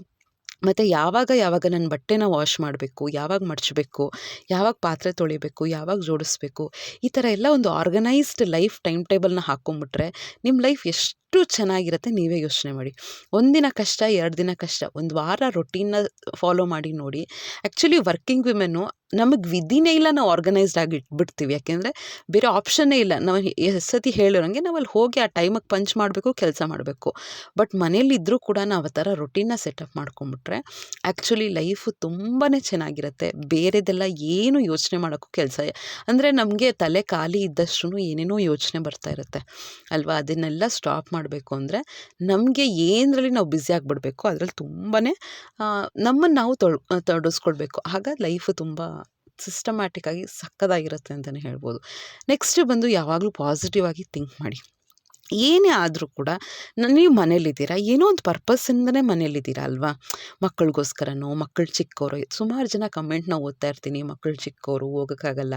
ಮತ್ತು ಯಾವಾಗ ಯಾವಾಗ ನನ್ನ ಬಟ್ಟೆನ ವಾಶ್ ಮಾಡಬೇಕು, ಯಾವಾಗ ಮಡಚಬೇಕು, ಯಾವಾಗ ಪಾತ್ರೆ ತೊಳಿಬೇಕು, ಯಾವಾಗ ಜೋಡಿಸ್ಬೇಕು, ಈ ಥರ ಎಲ್ಲ ಒಂದು ಆರ್ಗನೈಸ್ಡ್ ಲೈಫ್ ಟೈಮ್ ಟೇಬಲ್ನ ಹಾಕ್ಕೊಂಬಿಟ್ರೆ ನಿಮ್ಮ ಲೈಫ್ ಎಷ್ಟು ಚೆನ್ನಾಗಿರುತ್ತೆ, ನೀವೇ ಯೋಚನೆ ಮಾಡಿ. ಒಂದಿನ ಕಷ್ಟ, ಎರಡು ದಿನ ಕಷ್ಟ, ಒಂದು ವಾರ ರೊಟೀನ್ನ ಫಾಲೋ ಮಾಡಿ, ನೋಡಿ. ಆ್ಯಕ್ಚುಲಿ ವರ್ಕಿಂಗ್ ವಿಮೆನ್ನು ನಮಗೆ ವಿಧಿನೇ ಇಲ್ಲ ನಾವು ಆರ್ಗನೈಸ್ಡ್ ಆಗಿ ಇಟ್ಬಿಡ್ತೀವಿ. ಯಾಕೆಂದರೆ ಬೇರೆ ಆಪ್ಷನ್ನೇ ಇಲ್ಲ. ನಾವು ಎಷ್ಟು ಸತಿ ಹೇಳಿರೋಂಗೆ ನಾವು ಅಲ್ಲಿ ಹೋಗಿ ಆ ಟೈಮಿಗೆ ಪಂಚ್ ಮಾಡಬೇಕು, ಕೆಲಸ ಮಾಡಬೇಕು. ಬಟ್ ಮನೇಲಿದ್ದರೂ ಕೂಡ ನಾವು ಆ ಥರ ರೊಟೀನ್ನ ಸೆಟಪ್ ಮಾಡ್ಕೊಂಬಿಟ್ರೆ ಆ್ಯಕ್ಚುಲಿ ಲೈಫು ತುಂಬಾ ಚೆನ್ನಾಗಿರುತ್ತೆ. ಬೇರೆದೆಲ್ಲ ಏನು ಯೋಚನೆ ಮಾಡೋಕ್ಕೂ ಕೆಲಸ ಅಂದರೆ ನಮಗೆ ತಲೆ ಖಾಲಿ ಇದ್ದಷ್ಟು ಏನೇನೋ ಯೋಚನೆ ಬರ್ತಾ ಇರುತ್ತೆ. ಅಲ್ವಾ? ಅದನ್ನೆಲ್ಲ ಸ್ಟಾಪ್ ಮಾಡಬೇಕು ಅಂದರೆ ನಮಗೆ ಏನರಲ್ಲಿ ನಾವು ಬ್ಯುಸಿ ಆಗಿಬಿಡ್ಬೇಕು ಅದರಲ್ಲಿ ತುಂಬಾ ನಮ್ಮನ್ನು ನಾವು ತೊಳ್ ತೊಡಗಿಸ್ಕೊಳ್ಬೇಕು ಆಗ ಲೈಫು ತುಂಬ ಸಿಸ್ಟಮ್ಯಾಟಿಕ್ಕಾಗಿ ಸಕ್ಕತ್ತಾಗಿರುತ್ತೆ ಅಂತಲೇ ಹೇಳ್ಬೋದು. ನೆಕ್ಸ್ಟ್ ಬಂದು ಯಾವಾಗಲೂ ಪಾಸಿಟಿವ್ ಆಗಿ ಥಿಂಕ್ ಮಾಡಿ. ಏನೇ ಆದರೂ ಕೂಡ ನೀವು ಮನೇಲಿದ್ದೀರಾ ಏನೋ ಒಂದು ಪರ್ಪಸ್ಸಿಂದನೇ ಮನೇಲಿದ್ದೀರಾ ಅಲ್ವಾ? ಮಕ್ಕಳಿಗೋಸ್ಕರನೋ, ಮಕ್ಕಳು ಚಿಕ್ಕವರು ಸುಮಾರು ಜನ ಕಮೆಂಟ್ನ ಓದ್ತಾ ಇರ್ತೀನಿ, ಮಕ್ಕಳು ಚಿಕ್ಕವರು ಹೋಗೋಕ್ಕಾಗಲ್ಲ.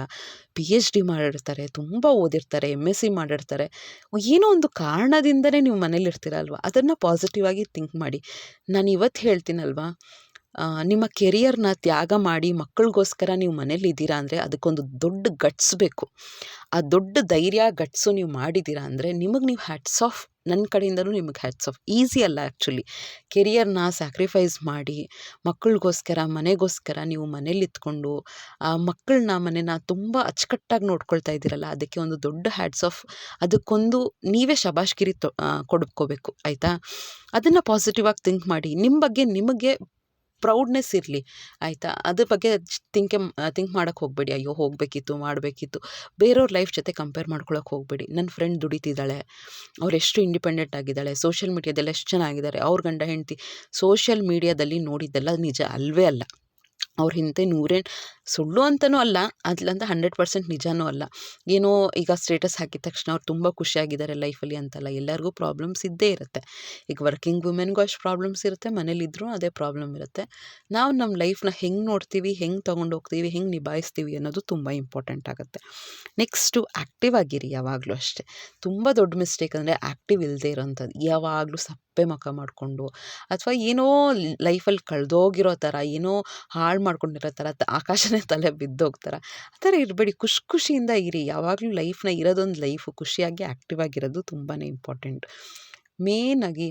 ಪಿ ಎಚ್ ಡಿ ಮಾಡಿರ್ತಾರೆ, ತುಂಬ ಓದಿರ್ತಾರೆ ಎಂ ಎಸ್ ಸಿ ಮಾಡಿರ್ತಾರೆ. ಏನೋ ಒಂದು ಕಾರಣದಿಂದನೇ ನೀವು ಮನೇಲಿರ್ತೀರ ಅಲ್ವಾ? ಅದನ್ನು ಪಾಸಿಟಿವ್ ಆಗಿ ಥಿಂಕ್ ಮಾಡಿ. ನಾನು ಇವತ್ತು ಹೇಳ್ತೀನಲ್ವಾ? ನಿಮ್ಮ ಕೆರಿಯರ್ನ ತ್ಯಾಗ ಮಾಡಿ ಮಕ್ಕಳಿಗೋಸ್ಕರ ನೀವು ಮನೇಲಿದ್ದೀರ ಅಂದರೆ ಅದಕ್ಕೊಂದು ದೊಡ್ಡ ಗಟ್ಸ್ ಬೇಕು. ಆ ದೊಡ್ಡ ಧೈರ್ಯ, ಗಟ್ಸು ನೀವು ಮಾಡಿದ್ದೀರಾ ಅಂದರೆ ನಿಮಗೆ ನೀವು ಹ್ಯಾಟ್ಸ್ ಆಫ್ ನನ್ನ ಕಡೆಯಿಂದಲೂ ನಿಮಗೆ ಹ್ಯಾಟ್ಸ್ ಆಫ್ ಈಸಿ ಅಲ್ಲ ಆ್ಯಕ್ಚುಲಿ ಕೆರಿಯರ್ನ ಸ್ಯಾಕ್ರಿಫೈಸ್ ಮಾಡಿ ಮಕ್ಕಳಿಗೋಸ್ಕರ, ಮನೆಗೋಸ್ಕರ ನೀವು ಮನೇಲಿತ್ಕೊಂಡು ಆ, ಮಕ್ಕಳನ್ನ, ಮನೇನ ತುಂಬ ಅಚ್ಚುಕಟ್ಟಾಗಿ ನೋಡ್ಕೊಳ್ತಾ ಇದ್ದೀರಲ್ಲ, ಅದಕ್ಕೆ ಒಂದು ದೊಡ್ಡ ಹ್ಯಾಟ್ಸ್ ಆಫ್ ಅದಕ್ಕೊಂದು ನೀವೇ ಶಬಾಷ್ಗಿರಿ ತೊ ಕೊಡ್ಕೋಬೇಕು, ಆಯಿತಾ? ಅದನ್ನು ಪಾಸಿಟಿವ್ ಆಗಿ ಥಿಂಕ್ ಮಾಡಿ. ನಿಮ್ಮ ಬಗ್ಗೆ ನಿಮಗೆ ಪ್ರೌಡ್ನೆಸ್ ಇರಲಿ, ಆಯಿತಾ? ಅದ್ರ ಬಗ್ಗೆ ಥಿಂಕೆ ಥಿಂಕ್ ಮಾಡೋಕ್ಕೆ ಹೋಗಬೇಡಿ. ಅಯ್ಯೋ, ಹೋಗಬೇಕಿತ್ತು, ಮಾಡಬೇಕಿತ್ತು. ಬೇರೆಯವ್ರ ಲೈಫ್ ಜೊತೆ ಕಂಪೇರ್ ಮಾಡ್ಕೊಳಕ್ಕೆ ಹೋಗಬೇಡಿ. ನನ್ನ ಫ್ರೆಂಡ್ ದುಡಿತಿದ್ದಾಳೆ. ಅವ್ರು ಎಷ್ಟು ಇಂಡಿಪೆಂಡೆಂಟ್ ಆಗಿದ್ದಾಳೆ. ಸೋಷಿಯಲ್ ಮೀಡ್ಯಾದಲ್ಲಿ ಎಷ್ಟು ಚೆನ್ನಾಗಿದ್ದಾರೆ ಅವ್ರ ಗಂಡ, ಹೆಂಡತಿ ಸೋಷಿಯಲ್ ಮೀಡ್ಯಾದಲ್ಲಿ ನೋಡಿದ್ದೆಲ್ಲ ನಿಜ ಅಲ್ಲವೇ ಅಲ್ಲ. ಅವ್ರ ಹಿಂದೆ ನೂರೇ ಸುಳ್ಳು ಅಂತಲೂ ಅಲ್ಲ ಅದ್ಲಂತ ಹಂಡ್ರೆಡ್ ಪರ್ಸೆಂಟ್ ನಿಜವೂ ಅಲ್ಲ. ಏನೋ ಈಗ ಸ್ಟೇಟಸ್ ಹಾಕಿದ ತಕ್ಷಣ ಅವ್ರು ತುಂಬ ಖುಷಿಯಾಗಿದ್ದಾರೆ ಲೈಫಲ್ಲಿ ಅಂತಲ್ಲ, ಎಲ್ಲರಿಗೂ ಪ್ರಾಬ್ಲಮ್ಸ್ ಇದ್ದೇ ಇರುತ್ತೆ. ಈಗ ವರ್ಕಿಂಗ್ ವುಮೆನ್ಗೂ ಅಷ್ಟು ಪ್ರಾಬ್ಲಮ್ಸ್ ಇರುತ್ತೆ ಮನೇಲಿದ್ದರೂ ಅದೇ ಪ್ರಾಬ್ಲಮ್ ಇರುತ್ತೆ. ನಾವು ನಮ್ಮ ಲೈಫ್ನ ಹೆಂಗೆ ನೋಡ್ತೀವಿ, ಹೆಂಗೆ ತೊಗೊಂಡು ಹೋಗ್ತೀವಿ, ಹೆಂಗೆ ನಿಭಾಯಿಸ್ತೀವಿ ಅನ್ನೋದು ತುಂಬ ಇಂಪಾರ್ಟೆಂಟ್ ಆಗುತ್ತೆ. ನೆಕ್ಸ್ಟು ಆ್ಯಕ್ಟಿವ್ ಆಗಿರಿ ಯಾವಾಗಲೂ ಅಷ್ಟೇ. ತುಂಬ ದೊಡ್ಡ ಮಿಸ್ಟೇಕ್ ಅಂದರೆ ಆ್ಯಕ್ಟಿವ್ ಇಲ್ಲದೆ ಇರೋಂಥದ್ದು ಯಾವಾಗಲೂ ಸಪ್ಪೆ ಮುಖ ಮಾಡಿಕೊಂಡು ಅಥವಾ ಏನೋ ಲೈಫಲ್ಲಿ ಕಳೆದೋಗಿರೋ ಥರ, ಏನೋ ಹಾಳು ಮಾಡ್ಕೊಂಡಿರೋ ಥರ ಆಕಾಶನೇ [laughs] ತಲೆ ಬಿದ್ದೋಗ್ತಾರ. ಆ ಥರ ಇರಬೇಡಿ. ಖುಷಿ ಖುಷಿಯಿಂದ ಇರಿ. ಯಾವಾಗಲೂ ಲೈಫ್ನ ಇರೋದೊಂದು ಲೈಫು. ಖುಷಿಯಾಗಿ ಆ್ಯಕ್ಟಿವ್ ಆಗಿರೋದು ತುಂಬಾ ಇಂಪಾರ್ಟೆಂಟ್. ಮೇನಾಗಿ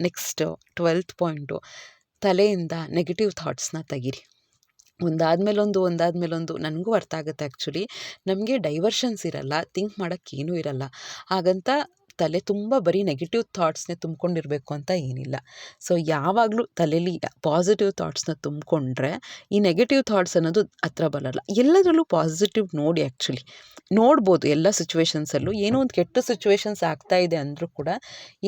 ನೆಕ್ಸ್ಟ್ ಟ್ವೆಲ್ತ್ ಪಾಯಿಂಟು, ತಲೆಯಿಂದ ನೆಗೆಟಿವ್ ಥಾಟ್ಸ್ನ ತೆಗೀರಿ. ಒಂದಾದ್ಮೇಲೊಂದು ಒಂದಾದ್ಮೇಲೊಂದು ನನಗೂ ಅರ್ಥ ಆಗುತ್ತೆ ಆ್ಯಕ್ಚುಲಿ. ನಮಗೆ ಡೈವರ್ಷನ್ಸ್ ಇರಲ್ಲ. ಥಿಂಕ್ ಮಾಡೋಕ್ಕೇನೂ ಇರಲ್ಲ. ಹಾಗಂತ ತಲೆ ತುಂಬ ಬರೀ ನೆಗೆಟಿವ್ ಥಾಟ್ಸ್ನೇ ತುಂಬ್ಕೊಂಡಿರಬೇಕು ಅಂತ ಏನಿಲ್ಲ. ಸೊ ಯಾವಾಗಲೂ ತಲೆಯಲ್ಲಿ ಪಾಸಿಟಿವ್ ಥಾಟ್ಸ್ನ ತುಂಬಿಕೊಂಡ್ರೆ ಈ ನೆಗೆಟಿವ್ ಥಾಟ್ಸ್ ಅನ್ನೋದು ಹತ್ರ ಬರಲ್ಲ. ಎಲ್ಲದರಲ್ಲೂ ಪಾಸಿಟಿವ್ ನೋಡಿ ಆ್ಯಕ್ಚುಲಿ ನೋಡ್ಬೋದು ಎಲ್ಲ ಸಿಚುವೇಷನ್ಸಲ್ಲೂ ಏನೋ ಒಂದು ಕೆಟ್ಟ ಸಿಚುವೇಶನ್ಸ್ ಆಗ್ತಾ ಇದೆ ಅಂದರೂ ಕೂಡ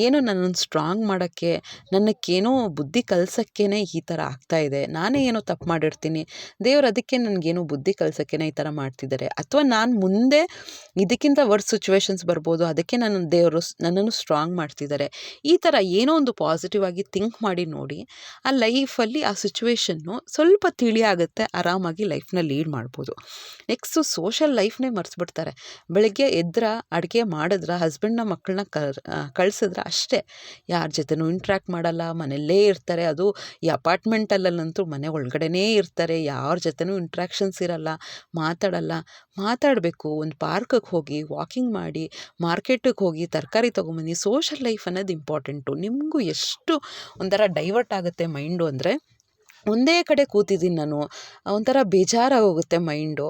ಏನೋ ನನ್ನನ್ನು ಸ್ಟ್ರಾಂಗ್ ಮಾಡೋಕ್ಕೆ ನನಗೇನೋ ಬುದ್ಧಿ ಕಲ್ಸೋಕ್ಕೇ ಈ ಥರ ಆಗ್ತಾ ಇದೆ. ನಾನೇ ಏನೋ ತಪ್ಪು ಮಾಡಿರ್ತೀನಿ. ದೇವ್ರು ಅದಕ್ಕೆ ನನಗೇನೋ ಬುದ್ಧಿ ಕಲ್ಸೋಕ್ಕೇ ಈ ಥರ ಮಾಡ್ತಿದ್ದಾರೆ. ಅಥವಾ ನಾನು ಮುಂದೆ ಇದಕ್ಕಿಂತ ವರ್ಸ್ ಸಿಚುವೇಶನ್ಸ್ ಬರ್ಬೋದು. ಅದಕ್ಕೆ ನಾನು ದೇವರು ಸ್, ನನ್ನನ್ನು ಸ್ಟ್ರಾಂಗ್ ಮಾಡ್ತಿದ್ದಾರೆ. ಈ ಥರ ಏನೋ ಒಂದು ಪಾಸಿಟಿವ್ ಆಗಿ ಥಿಂಕ್ ಮಾಡಿ ನೋಡಿ, ಆ ಲೈಫಲ್ಲಿ ಆ ಸಿಚುವೇಶನ್ನು ಸ್ವಲ್ಪ ತಿಳಿ ಆಗುತ್ತೆ, ಆರಾಮಾಗಿ ಲೈಫ್ನ ಲೀಡ್ ಮಾಡ್ಬೋದು. ನೆಕ್ಸ್ಟು ಸೋಷಲ್ ಲೈಫ್ನೇ ಮರೆಸ್ಬಿಡ್ತಾರೆ. ಬೆಳಗ್ಗೆ ಎದ್ರ, ಅಡುಗೆ ಮಾಡಿದ್ರೆ ಹಸ್ಬೆಂಡ್ನ ಮಕ್ಕಳನ್ನ ಕರ್ ಕಳ್ಸಿದ್ರೆ ಅಷ್ಟೇ. ಯಾರ ಜೊತೆನೂ ಇಂಟ್ರ್ಯಾಕ್ಟ್ ಮಾಡಲ್ಲ, ಮನೆಯಲ್ಲೇ ಇರ್ತಾರೆ. ಅದು ಈ ಅಪಾರ್ಟ್ಮೆಂಟಲ್ಲಂತೂ ಮನೆ ಒಳಗಡೆನೇ ಇರ್ತಾರೆ. ಯಾರ ಜೊತೆನೂ ಇಂಟ್ರ್ಯಾಕ್ಷನ್ಸ್ ಇರಲ್ಲ, ಮಾತಾಡಲ್ಲ. ಮಾತಾಡಬೇಕು. ಒಂದು ಪಾರ್ಕಿಗೆ ಹೋಗಿ ವಾಕಿಂಗ್ ಮಾಡಿ ಮಾರ್ಕೆಟಿಗೆ ಹೋಗಿ ತರಕಾರಿ ತೊಗೊಂಬನ್ನಿ. ಸೋಷಲ್ ಲೈಫ್ ಅನ್ನೋದು ಇಂಪಾರ್ಟೆಂಟು ನಿಮಗೂ ಎಷ್ಟು ಒಂಥರ ಡೈವರ್ಟ್ ಆಗುತ್ತೆ ಮೈಂಡು ಅಂದರೆ, ಒಂದೇ ಕಡೆ ಕೂತಿದ್ದೀನಿ ನಾನು. ಒಂಥರ ಬೇಜಾರಾಗೋಗುತ್ತೆ ಮೈಂಡು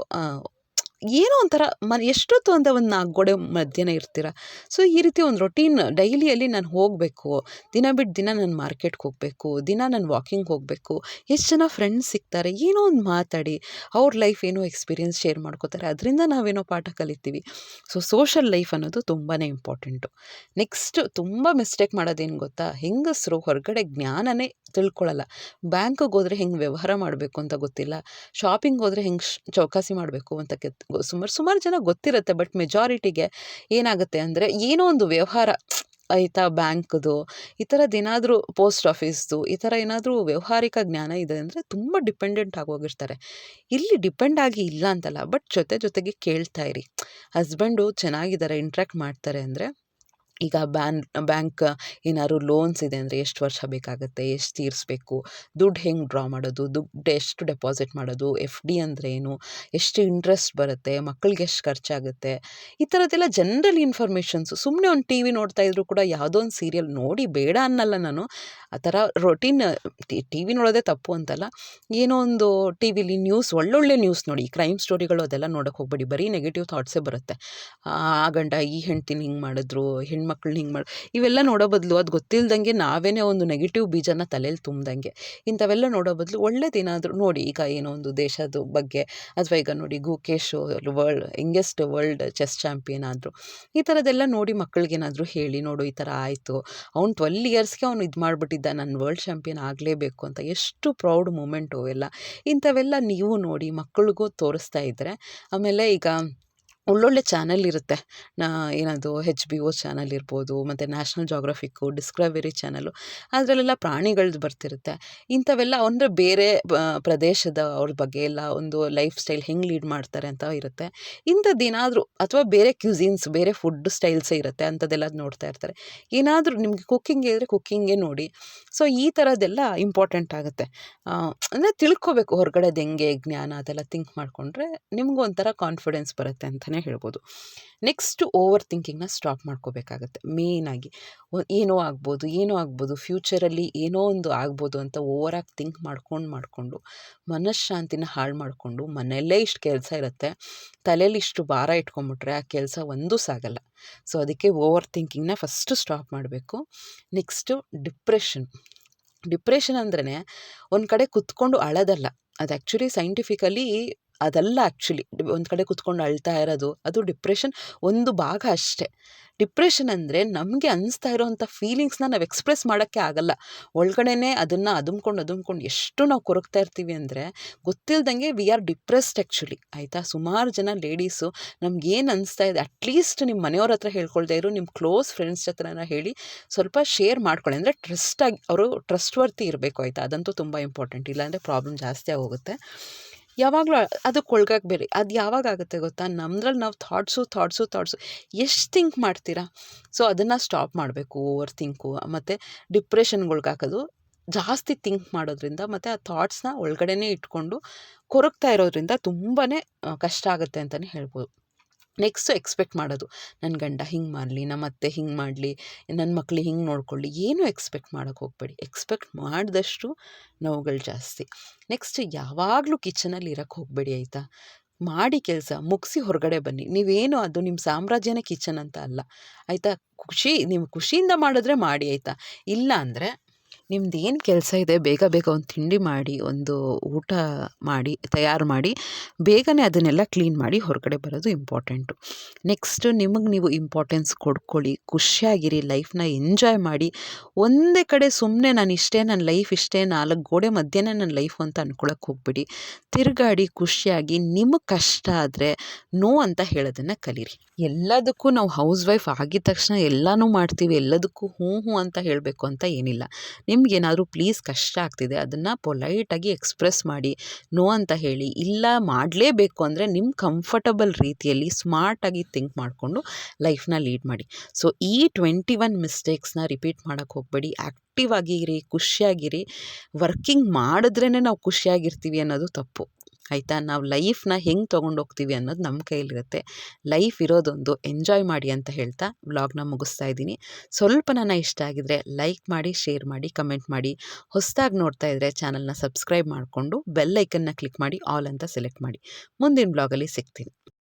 ಏನೋ ಒಂಥರ ಮ ಎಷ್ಟೊತ್ತು ಅಂತ ಒಂದು ನಾಲ್ಕು ಗೋಡೆ ಮಧ್ಯಾಹ್ನ ಇರ್ತೀರ. ಸೊ, ಈ ರೀತಿ ಒಂದು ರೊಟೀನ್ ಡೈಲಿಯಲ್ಲಿ ನಾನು ಹೋಗಬೇಕು, ದಿನ ಬಿಟ್ಟು ದಿನ ನಾನು ಮಾರ್ಕೆಟ್ಗೆ ಹೋಗಬೇಕು, ದಿನ ನಾನು ವಾಕಿಂಗ್ ಹೋಗಬೇಕು, ಎಷ್ಟು ಜನ ಫ್ರೆಂಡ್ಸ್ ಸಿಗ್ತಾರೆ, ಏನೋ ಒಂದು ಮಾತಾಡಿ, ಅವ್ರ ಲೈಫ್ ಏನೋ ಎಕ್ಸ್ಪೀರಿಯನ್ಸ್ ಶೇರ್ ಮಾಡ್ಕೋತಾರೆ, ಅದರಿಂದ ನಾವೇನೋ ಪಾಠ ಕಲಿತೀವಿ. ಸೊ ಸೋಷಲ್ ಲೈಫ್ ಅನ್ನೋದು ತುಂಬಾ ಇಂಪಾರ್ಟೆಂಟು ನೆಕ್ಸ್ಟ್ ತುಂಬ ಮಿಸ್ಟೇಕ್ ಮಾಡೋದೇನು ಗೊತ್ತಾ? ಹೆಂಗಸರು ಹೊರಗಡೆ ಜ್ಞಾನನೇ ತಿಳ್ಕೊಳ್ಳಲ್ಲ ಬ್ಯಾಂಕಿಗೆ ಹೋದರೆ ಹೆಂಗೆ ವ್ಯವಹಾರ ಮಾಡಬೇಕು ಅಂತ ಗೊತ್ತಿಲ್ಲ. ಶಾಪಿಂಗ್ ಹೋದರೆ ಹೆಂಗೆ ಚೌಕಾಸಿ ಮಾಡಬೇಕು ಅಂತ ಸುಮಾರು ಸುಮಾರು ಜನ ಗೊತ್ತಿರುತ್ತೆ, ಬಟ್ ಮೆಜಾರಿಟಿಗೆ ಏನಾಗುತ್ತೆ ಅಂದರೆ ಏನೋ ಒಂದು ವ್ಯವಹಾರ ಆಯಿತಾ ಬ್ಯಾಂಕ್ದು, ಈ ಥರದ್ದು ಏನಾದರೂ ಪೋಸ್ಟ್ ಆಫೀಸ್ದು, ಈ ಥರ ಏನಾದರೂ ವ್ಯವಹಾರಿಕ ಜ್ಞಾನ ಇದೆ ಅಂದರೆ ತುಂಬ ಡಿಪೆಂಡೆಂಟ್ ಆಗೋಗಿರ್ತಾರೆ. ಇಲ್ಲಿ ಡಿಪೆಂಡ್ ಆಗಿ ಇಲ್ಲ ಅಂತಲ್ಲ, ಬಟ್ ಜೊತೆ ಜೊತೆಗೆ ಕೇಳ್ತಾ ಇರಿ. ಹಸ್ಬೆಂಡು ಚೆನ್ನಾಗಿದ್ದಾರೆ ಇಂಟ್ರ್ಯಾಕ್ಟ್ ಮಾಡ್ತಾರೆ ಅಂದರೆ ಈಗ ಬ್ಯಾನ್ ಬ್ಯಾಂಕ್ ಏನಾದ್ರು ಲೋನ್ಸ್ ಇದೆ ಅಂದರೆ ಎಷ್ಟು ವರ್ಷ ಬೇಕಾಗುತ್ತೆ? ಎಷ್ಟು ತೀರಿಸ್ಬೇಕು? ದುಡ್ಡು ಹೆಂಗೆ ಡ್ರಾ ಮಾಡೋದು? ದುಡ್ಡು ಎಷ್ಟು ಡೆಪಾಸಿಟ್ ಮಾಡೋದು? ಎಫ್ ಡಿ ಅಂದರೆ ಏನು? ಎಷ್ಟು ಇಂಟ್ರೆಸ್ಟ್ ಬರುತ್ತೆ? ಮಕ್ಕಳಿಗೆ ಎಷ್ಟು ಖರ್ಚಾಗುತ್ತೆ? ಈ ಥರದ್ದೆಲ್ಲ ಜನ್ರಲ್ ಇನ್ಫಾರ್ಮೇಷನ್ಸು. ಸುಮ್ಮನೆ ಒಂದು ಟಿ ವಿ ನೋಡ್ತಾ ಇದ್ರು ಕೂಡ ಯಾವುದೋ ಒಂದು ಸೀರಿಯಲ್ ನೋಡಿ ಬೇಡ ಅನ್ನಲ್ಲ ನಾನು. ಆ ಥರ ರೊಟೀನ್, ಟಿ ವಿ ನೋಡೋದೇ ತಪ್ಪು ಅಂತಲ್ಲ. ಏನೋ ಒಂದು ಟಿ ವಿಲಿ ನ್ಯೂಸ್, ಒಳ್ಳೊಳ್ಳೆ ನ್ಯೂಸ್ ನೋಡಿ. ಕ್ರೈಮ್ ಸ್ಟೋರಿಗಳು ಅದೆಲ್ಲ ನೋಡೋಕ್ಕೆ ಹೋಗ್ಬೇಡಿ. ಬರೀ ನೆಗೆಟಿವ್ ಥಾಟ್ಸೇ ಬರುತ್ತೆ. ಆ ಗಂಡ ಈ ಹೆಂಡ್ತಿನ ಹಿಂಗೆ ಮಾಡಿದ್ರು ಹೆಣ್ಮಕ್ಳನ್ನ ಹಿಂಗೆ ಮಾಡಿ, ಇವೆಲ್ಲ ನೋಡೋ ಬದಲು ಅದು ಗೊತ್ತಿಲ್ದಂಗೆ ನಾವೇ ಒಂದು ನೆಗೆಟಿವ್ ಬೀಜನ ತಲೆಯಲ್ಲಿ ತುಂಬ್ದಂಗೆ. ಇಂಥವೆಲ್ಲ ನೋಡೋ ಬದಲು ಒಳ್ಳೇದೇನಾದರೂ ನೋಡಿ, ಈಗ ಏನೋ ಒಂದು ದೇಶದ ಬಗ್ಗೆ ಅಥವಾ ಈಗ ನೋಡಿ Gukesh world, youngest world chess champion ಆದರು, ಈ ಥರದ್ದೆಲ್ಲ ನೋಡಿ ಮಕ್ಕಳಿಗೇನಾದರೂ ಹೇಳಿ, ನೋಡು ಈ ಥರ ಆಯಿತು, ಅವ್ನು ಟ್ವೆಲ್ ಇಯರ್ಸ್ಗೆ ಅವ್ನು ಇದು ಮಾಡಿಬಿಟ್ಟಿದ್ದ, ನಾನು ವರ್ಲ್ಡ್ ಚಾಂಪಿಯನ್ ಆಗಲೇಬೇಕು ಅಂತ ಎಷ್ಟು ಪ್ರೌಡ್ ಮೂಮೆಂಟು ಎಲ್ಲ ಇಂಥವೆಲ್ಲ ನೀವು ನೋಡಿ ಮಕ್ಕಳಿಗೂ ತೋರಿಸ್ತಾ ಇದ್ದರೆ ಆಮೇಲೆ ಈಗ ಒಳ್ಳೊಳ್ಳೆ ಚಾನಲ್ ಇರುತ್ತೆ. ನಾ ಏನದು ಹೆಚ್ ಬಿ ಓ ಚಾನಲ್ ಇರ್ಬೋದು, ಮತ್ತು ನ್ಯಾಷನಲ್ ಜೋಗ್ರಫಿಕ್ಕು ಡಿಸ್ಕ್ರವರಿ ಚಾನಲು, ಅದರಲ್ಲೆಲ್ಲ ಪ್ರಾಣಿಗಳ್ದು ಬರ್ತಿರುತ್ತೆ. ಇಂಥವೆಲ್ಲ ಅಂದರೆ ಬೇರೆ ಪ್ರದೇಶದ ಅವ್ರ ಬಗ್ಗೆ ಎಲ್ಲ ಒಂದು ಲೈಫ್ ಸ್ಟೈಲ್ ಹೆಂಗೆ ಲೀಡ್ ಮಾಡ್ತಾರೆ ಅಂತ ಇರುತ್ತೆ. ಇಂಥದ್ದು ಏನಾದರೂ ಅಥವಾ ಬೇರೆ ಕ್ಯೂಸಿನ್ಸ್, ಬೇರೆ ಫುಡ್ ಸ್ಟೈಲ್ಸ್ ಇರುತ್ತೆ ಅಂಥದ್ದೆಲ್ಲ ನೋಡ್ತಾ ಇರ್ತಾರೆ. ಏನಾದರೂ ನಿಮಗೆ ಕುಕ್ಕಿಂಗ್ ಇದ್ದರೆ ಕುಕ್ಕಿಂಗೇ ನೋಡಿ. ಸೊ, ಈ ಥರದ್ದೆಲ್ಲ ಇಂಪಾರ್ಟೆಂಟ್ ಆಗುತ್ತೆ. ಅಂದರೆ ತಿಳ್ಕೊಬೇಕು ಹೊರಗಡೆದು ಹೆಂಗೆ ಜ್ಞಾನ ಅದೆಲ್ಲ ಥಿಂಕ್ ಮಾಡಿಕೊಂಡ್ರೆ ನಿಮಗೂ ಒಂಥರ ಕಾನ್ಫಿಡೆನ್ಸ್ ಬರುತ್ತೆ ಅಂತಲೇ ಹೇಳ್ಬೋದು. ನೆಕ್ಸ್ಟ್ ಓವರ್ ಥಿಂಕಿಂಗ್ನ ಸ್ಟಾಪ್ ಮಾಡ್ಕೋಬೇಕಾಗತ್ತೆ ಮೇಯ್ನಾಗಿ ಏನೋ ಆಗ್ಬೋದು ಏನೋ ಆಗ್ಬೋದು ಫ್ಯೂಚರಲ್ಲಿ ಏನೋ ಒಂದು ಆಗ್ಬೋದು ಅಂತ ಓವರಾಗಿ ಥಿಂಕ್ ಮಾಡ್ಕೊಂಡು ಮಾಡಿಕೊಂಡು ಮನಃಶಾಂತಿನ ಹಾಳು ಮಾಡಿಕೊಂಡು, ಮನೆಯಲ್ಲೇ ಇಷ್ಟು ಕೆಲಸ ಇರುತ್ತೆ ತಲೆಯಲ್ಲಿ ಇಷ್ಟು ಭಾರ ಇಟ್ಕೊಂಬಿಟ್ರೆ ಆ ಕೆಲಸ ಒಂದೂ ಸಾಗಲ್ಲ. ಸೊ ಅದಕ್ಕೆ ಓವರ್ ಥಿಂಕಿಂಗ್ನ ಫಸ್ಟು ಸ್ಟಾಪ್ ಮಾಡಬೇಕು. ನೆಕ್ಸ್ಟು ಡಿಪ್ರೆಷನ್ ಡಿಪ್ರೆಷನ್ ಅಂದ್ರೇ ಒಂದು ಕಡೆ ಕುತ್ಕೊಂಡು ಅಳೋದಲ್ಲ. ಅದು ಆ್ಯಕ್ಚುಲಿ ಸೈಂಟಿಫಿಕಲಿ ಅದಲ್ಲ ಆ್ಯಕ್ಚುಲಿ ಒಂದು ಕಡೆ ಕುತ್ಕೊಂಡು ಅಳ್ತಾ ಇರೋದು, ಅದು ಡಿಪ್ರೆಷನ್ ಒಂದು ಭಾಗ ಅಷ್ಟೇ. ಡಿಪ್ರೆಷನ್ ಅಂದರೆ ನಮಗೆ ಅನಿಸ್ತಾ ಇರೋವಂಥ ಫೀಲಿಂಗ್ಸ್ನ ನಾವು ಎಕ್ಸ್ಪ್ರೆಸ್ ಮಾಡೋಕ್ಕೆ ಆಗಲ್ಲ. ಒಳಗಡೆನೇ ಅದನ್ನು ಅದುಮ್ಕೊಂಡು ಅದುಮ್ಕೊಂಡು ಎಷ್ಟು ನಾವು ಕೊರಗ್ತಾ ಇರ್ತೀವಿ ಅಂದರೆ, ಗೊತ್ತಿಲ್ದಂಗೆ ವಿ ಆರ್ ಡಿಪ್ರೆಸ್ಡ್ ಆ್ಯಕ್ಚುಲಿ ಆಯಿತಾ? ಸುಮಾರು ಜನ ಲೇಡೀಸು ಏನು ಅನಿಸ್ತಾ ಇದೆ ಅಟ್ಲೀಸ್ಟ್ ನಿಮ್ಮ ಮನೆಯವ್ರ ಹತ್ರ ಹೇಳ್ಕೊಳ್ದೇ ಇರೋ ನಿಮ್ಮ ಕ್ಲೋಸ್ ಫ್ರೆಂಡ್ಸ್ ಹತ್ರನ ಹೇಳಿ ಸ್ವಲ್ಪ ಶೇರ್ ಮಾಡ್ಕೊಳ್ಳಿ. ಅಂದರೆ ಟ್ರಸ್ಟಾಗಿ ಅವರು ಟ್ರಸ್ಟ್ ವರ್ತಿ ಇರಬೇಕು ಆಯಿತಾ? ಅದಂತೂ ತುಂಬ ಇಂಪಾರ್ಟೆಂಟ್ ಇಲ್ಲಾಂದರೆ ಪ್ರಾಬ್ಲಮ್ ಜಾಸ್ತಿ ಆಗೋಗುತ್ತೆ. ಯಾವಾಗಲೂ ಅದಕ್ಕೆ ಒಳಗಾಗಬೇಡಿ ಅದು ಯಾವಾಗ ಆಗುತ್ತೆ ಗೊತ್ತಾ? ನಮ್ದ್ರಲ್ಲಿ ನಾವು ಥಾಟ್ಸು ಥಾಟ್ಸು ಥಾಟ್ಸು ಎಷ್ಟು ಥಿಂಕ್ ಮಾಡ್ತೀರಾ? ಸೊ ಅದನ್ನು ಸ್ಟಾಪ್ ಮಾಡಬೇಕು ಓವರ್ ಥಿಂಕು ಮತ್ತು ಡಿಪ್ರೆಷನ್ಗೊಳಗಾಕೋದು ಜಾಸ್ತಿ ಥಿಂಕ್ ಮಾಡೋದ್ರಿಂದ ಮತ್ತು ಆ ಥಾಟ್ಸ್ನ ಒಳಗಡೆನೇ ಇಟ್ಕೊಂಡು ಕೊರಗ್ತಾ ಇರೋದ್ರಿಂದ ತುಂಬಾ ಕಷ್ಟ ಆಗುತ್ತೆ ಅಂತಲೇ ಹೇಳ್ಬೋದು. ನೆಕ್ಸ್ಟು ಎಕ್ಸ್ಪೆಕ್ಟ್ ಮಾಡೋದು. ನನ್ನ ಗಂಡ ಹಿಂಗೆ ಮಾಡಲಿ ನಮ್ಮ ಅತ್ತೆ ಹಿಂಗೆ ಮಾಡಲಿ ನನ್ನ ಮಕ್ಳು ಹಿಂಗೆ ನೋಡ್ಕೊಳ್ಳಿ, ಏನು ಎಕ್ಸ್ಪೆಕ್ಟ್ ಮಾಡೋಕ್ಕೆ ಹೋಗಬೇಡಿ. ಎಕ್ಸ್ಪೆಕ್ಟ್ ಮಾಡಿದಷ್ಟು ನೋವುಗಳು ಜಾಸ್ತಿ. ನೆಕ್ಸ್ಟ್ ಯಾವಾಗಲೂ ಕಿಚನಲ್ಲಿ ಇರೋಕ್ಕೆ ಹೋಗಬೇಡಿ ಆಯಿತಾ? ಮಾಡಿ ಕೆಲಸ, ಮುಗಿಸಿ ಹೊರಗಡೆ ಬನ್ನಿ. ನೀವೇನು ಅದು ನಿಮ್ಮ ಸಾಮ್ರಾಜ್ಯನೇ ಕಿಚನ್ ಅಂತ ಅಲ್ಲ. ಆಯಿತಾ? ಖುಷಿ ನಿಮ್ಮ ಖುಷಿಯಿಂದ ಮಾಡಿದ್ರೆ ಮಾಡಿ ಆಯಿತಾ? ಇಲ್ಲ ಅಂದರೆ ನಿಮ್ದು ಏನು ಕೆಲಸ ಇದೆ? ಬೇಗ ಬೇಗ ಒಂದು ತಿಂಡಿ ಮಾಡಿ, ಒಂದು ಊಟ ಮಾಡಿ, ತಯಾರು ಮಾಡಿ, ಬೇಗನೆ ಅದನ್ನೆಲ್ಲ ಕ್ಲೀನ್ ಮಾಡಿ ಹೊರಗಡೆ ಬರೋದು ಇಂಪಾರ್ಟೆಂಟು. ನೆಕ್ಸ್ಟು ನಿಮಗೆ ನೀವು ಇಂಪಾರ್ಟೆನ್ಸ್ ಕೊಡ್ಕೊಳ್ಳಿ. ಖುಷಿಯಾಗಿರಿ, ಲೈಫ್ನ ಎಂಜಾಯ್ ಮಾಡಿ. ಒಂದೇ ಕಡೆ ಸುಮ್ಮನೆ ನಾನು ಇಷ್ಟೇ ನನ್ನ ಲೈಫ್ ಇಷ್ಟೇ, ನಾಲ್ಕು ಗೋಡೆ ಮಧ್ಯೆನೇ ನನ್ನ ಲೈಫು ಅಂತ ಅಂದ್ಕೊಳಕ್ಕೆ ಹೋಗ್ಬಿಡಿ. ತಿರುಗಾಡಿ, ಖುಷಿಯಾಗಿ, ನಿಮಗೆ ಕಷ್ಟ ಆದರೆ ನೋ ಅಂತ ಹೇಳೋದನ್ನು ಕಲೀರಿ. ಎಲ್ಲದಕ್ಕೂ ನಾವು ಹೌಸ್ ವೈಫ್ ಆಗಿದ ತಕ್ಷಣ ಎಲ್ಲನೂ ಮಾಡ್ತೀವಿ, ಎಲ್ಲದಕ್ಕೂ ಹ್ಞೂ ಹ್ಞೂ ಅಂತ ಹೇಳಬೇಕು ಅಂತ ಏನಿಲ್ಲ. ನಿಮ್ಗೇನಾದರೂ ಪ್ಲೀಸ್ ಕಷ್ಟ ಆಗ್ತಿದೆ, ಅದನ್ನು ಪೊಲೈಟಾಗಿ ಎಕ್ಸ್ಪ್ರೆಸ್ ಮಾಡಿ, ನೋ ಅಂತ ಹೇಳಿ, ಇಲ್ಲ ಮಾಡಲೇಬೇಕು ಅಂದರೆ ನಿಮ್ಮ ಕಂಫರ್ಟಬಲ್ ರೀತಿಯಲ್ಲಿ ಸ್ಮಾರ್ಟಾಗಿ ಥಿಂಕ್ ಮಾಡಿಕೊಂಡು ಲೈಫ್ನ ಲೀಡ್ ಮಾಡಿ. ಸೊ, ಈ ಟ್ವೆಂಟಿ ಒನ್ ಮಿಸ್ಟೇಕ್ಸ್ನ ರಿಪೀಟ್ ಮಾಡೋಕ್ಕೆ ಹೋಗಬೇಡಿ ಆ್ಯಕ್ಟಿವ್ ಆಗಿರಿ, ಖುಷಿಯಾಗಿರಿ, ವರ್ಕಿಂಗ್ ಮಾಡಿದ್ರೇ ನಾವು ಖುಷಿಯಾಗಿರ್ತೀವಿ ಅನ್ನೋದು ತಪ್ಪು. ಆಯಿತಾ? ನಾವು ಲೈಫ್ನ ಹೆಂಗೆ ತೊಗೊಂಡೋಗ್ತೀವಿ ಅನ್ನೋದು ನಮ್ಮ ಕೈಲಿರುತ್ತೆ. ಲೈಫ್ ಇರೋದೊಂದು ಎಂಜಾಯ್ ಮಾಡಿ ಅಂತ ಹೇಳ್ತಾ ವ್ಲಾಗ್ನ ಮುಗಿಸ್ತಾ ಇದ್ದೀನಿ. ಸ್ವಲ್ಪ ನನ್ನ ಇಷ್ಟ ಆಗಿದರೆ ಲೈಕ್ ಮಾಡಿ, ಶೇರ್ ಮಾಡಿ, ಕಮೆಂಟ್ ಮಾಡಿ. ಹೊಸದಾಗಿ ನೋಡ್ತಾ ಇದ್ದರೆ ಚಾನಲ್ನ ಸಬ್ಸ್ಕ್ರೈಬ್ ಮಾಡಿಕೊಂಡು ಬೆಲ್ ಐಕನ್ನ ಕ್ಲಿಕ್ ಮಾಡಿ, ಆಲ್ ಅಂತ ಸೆಲೆಕ್ಟ್ ಮಾಡಿ. ಮುಂದಿನ ಬ್ಲಾಗಲ್ಲಿ ಸಿಗ್ತೀನಿ.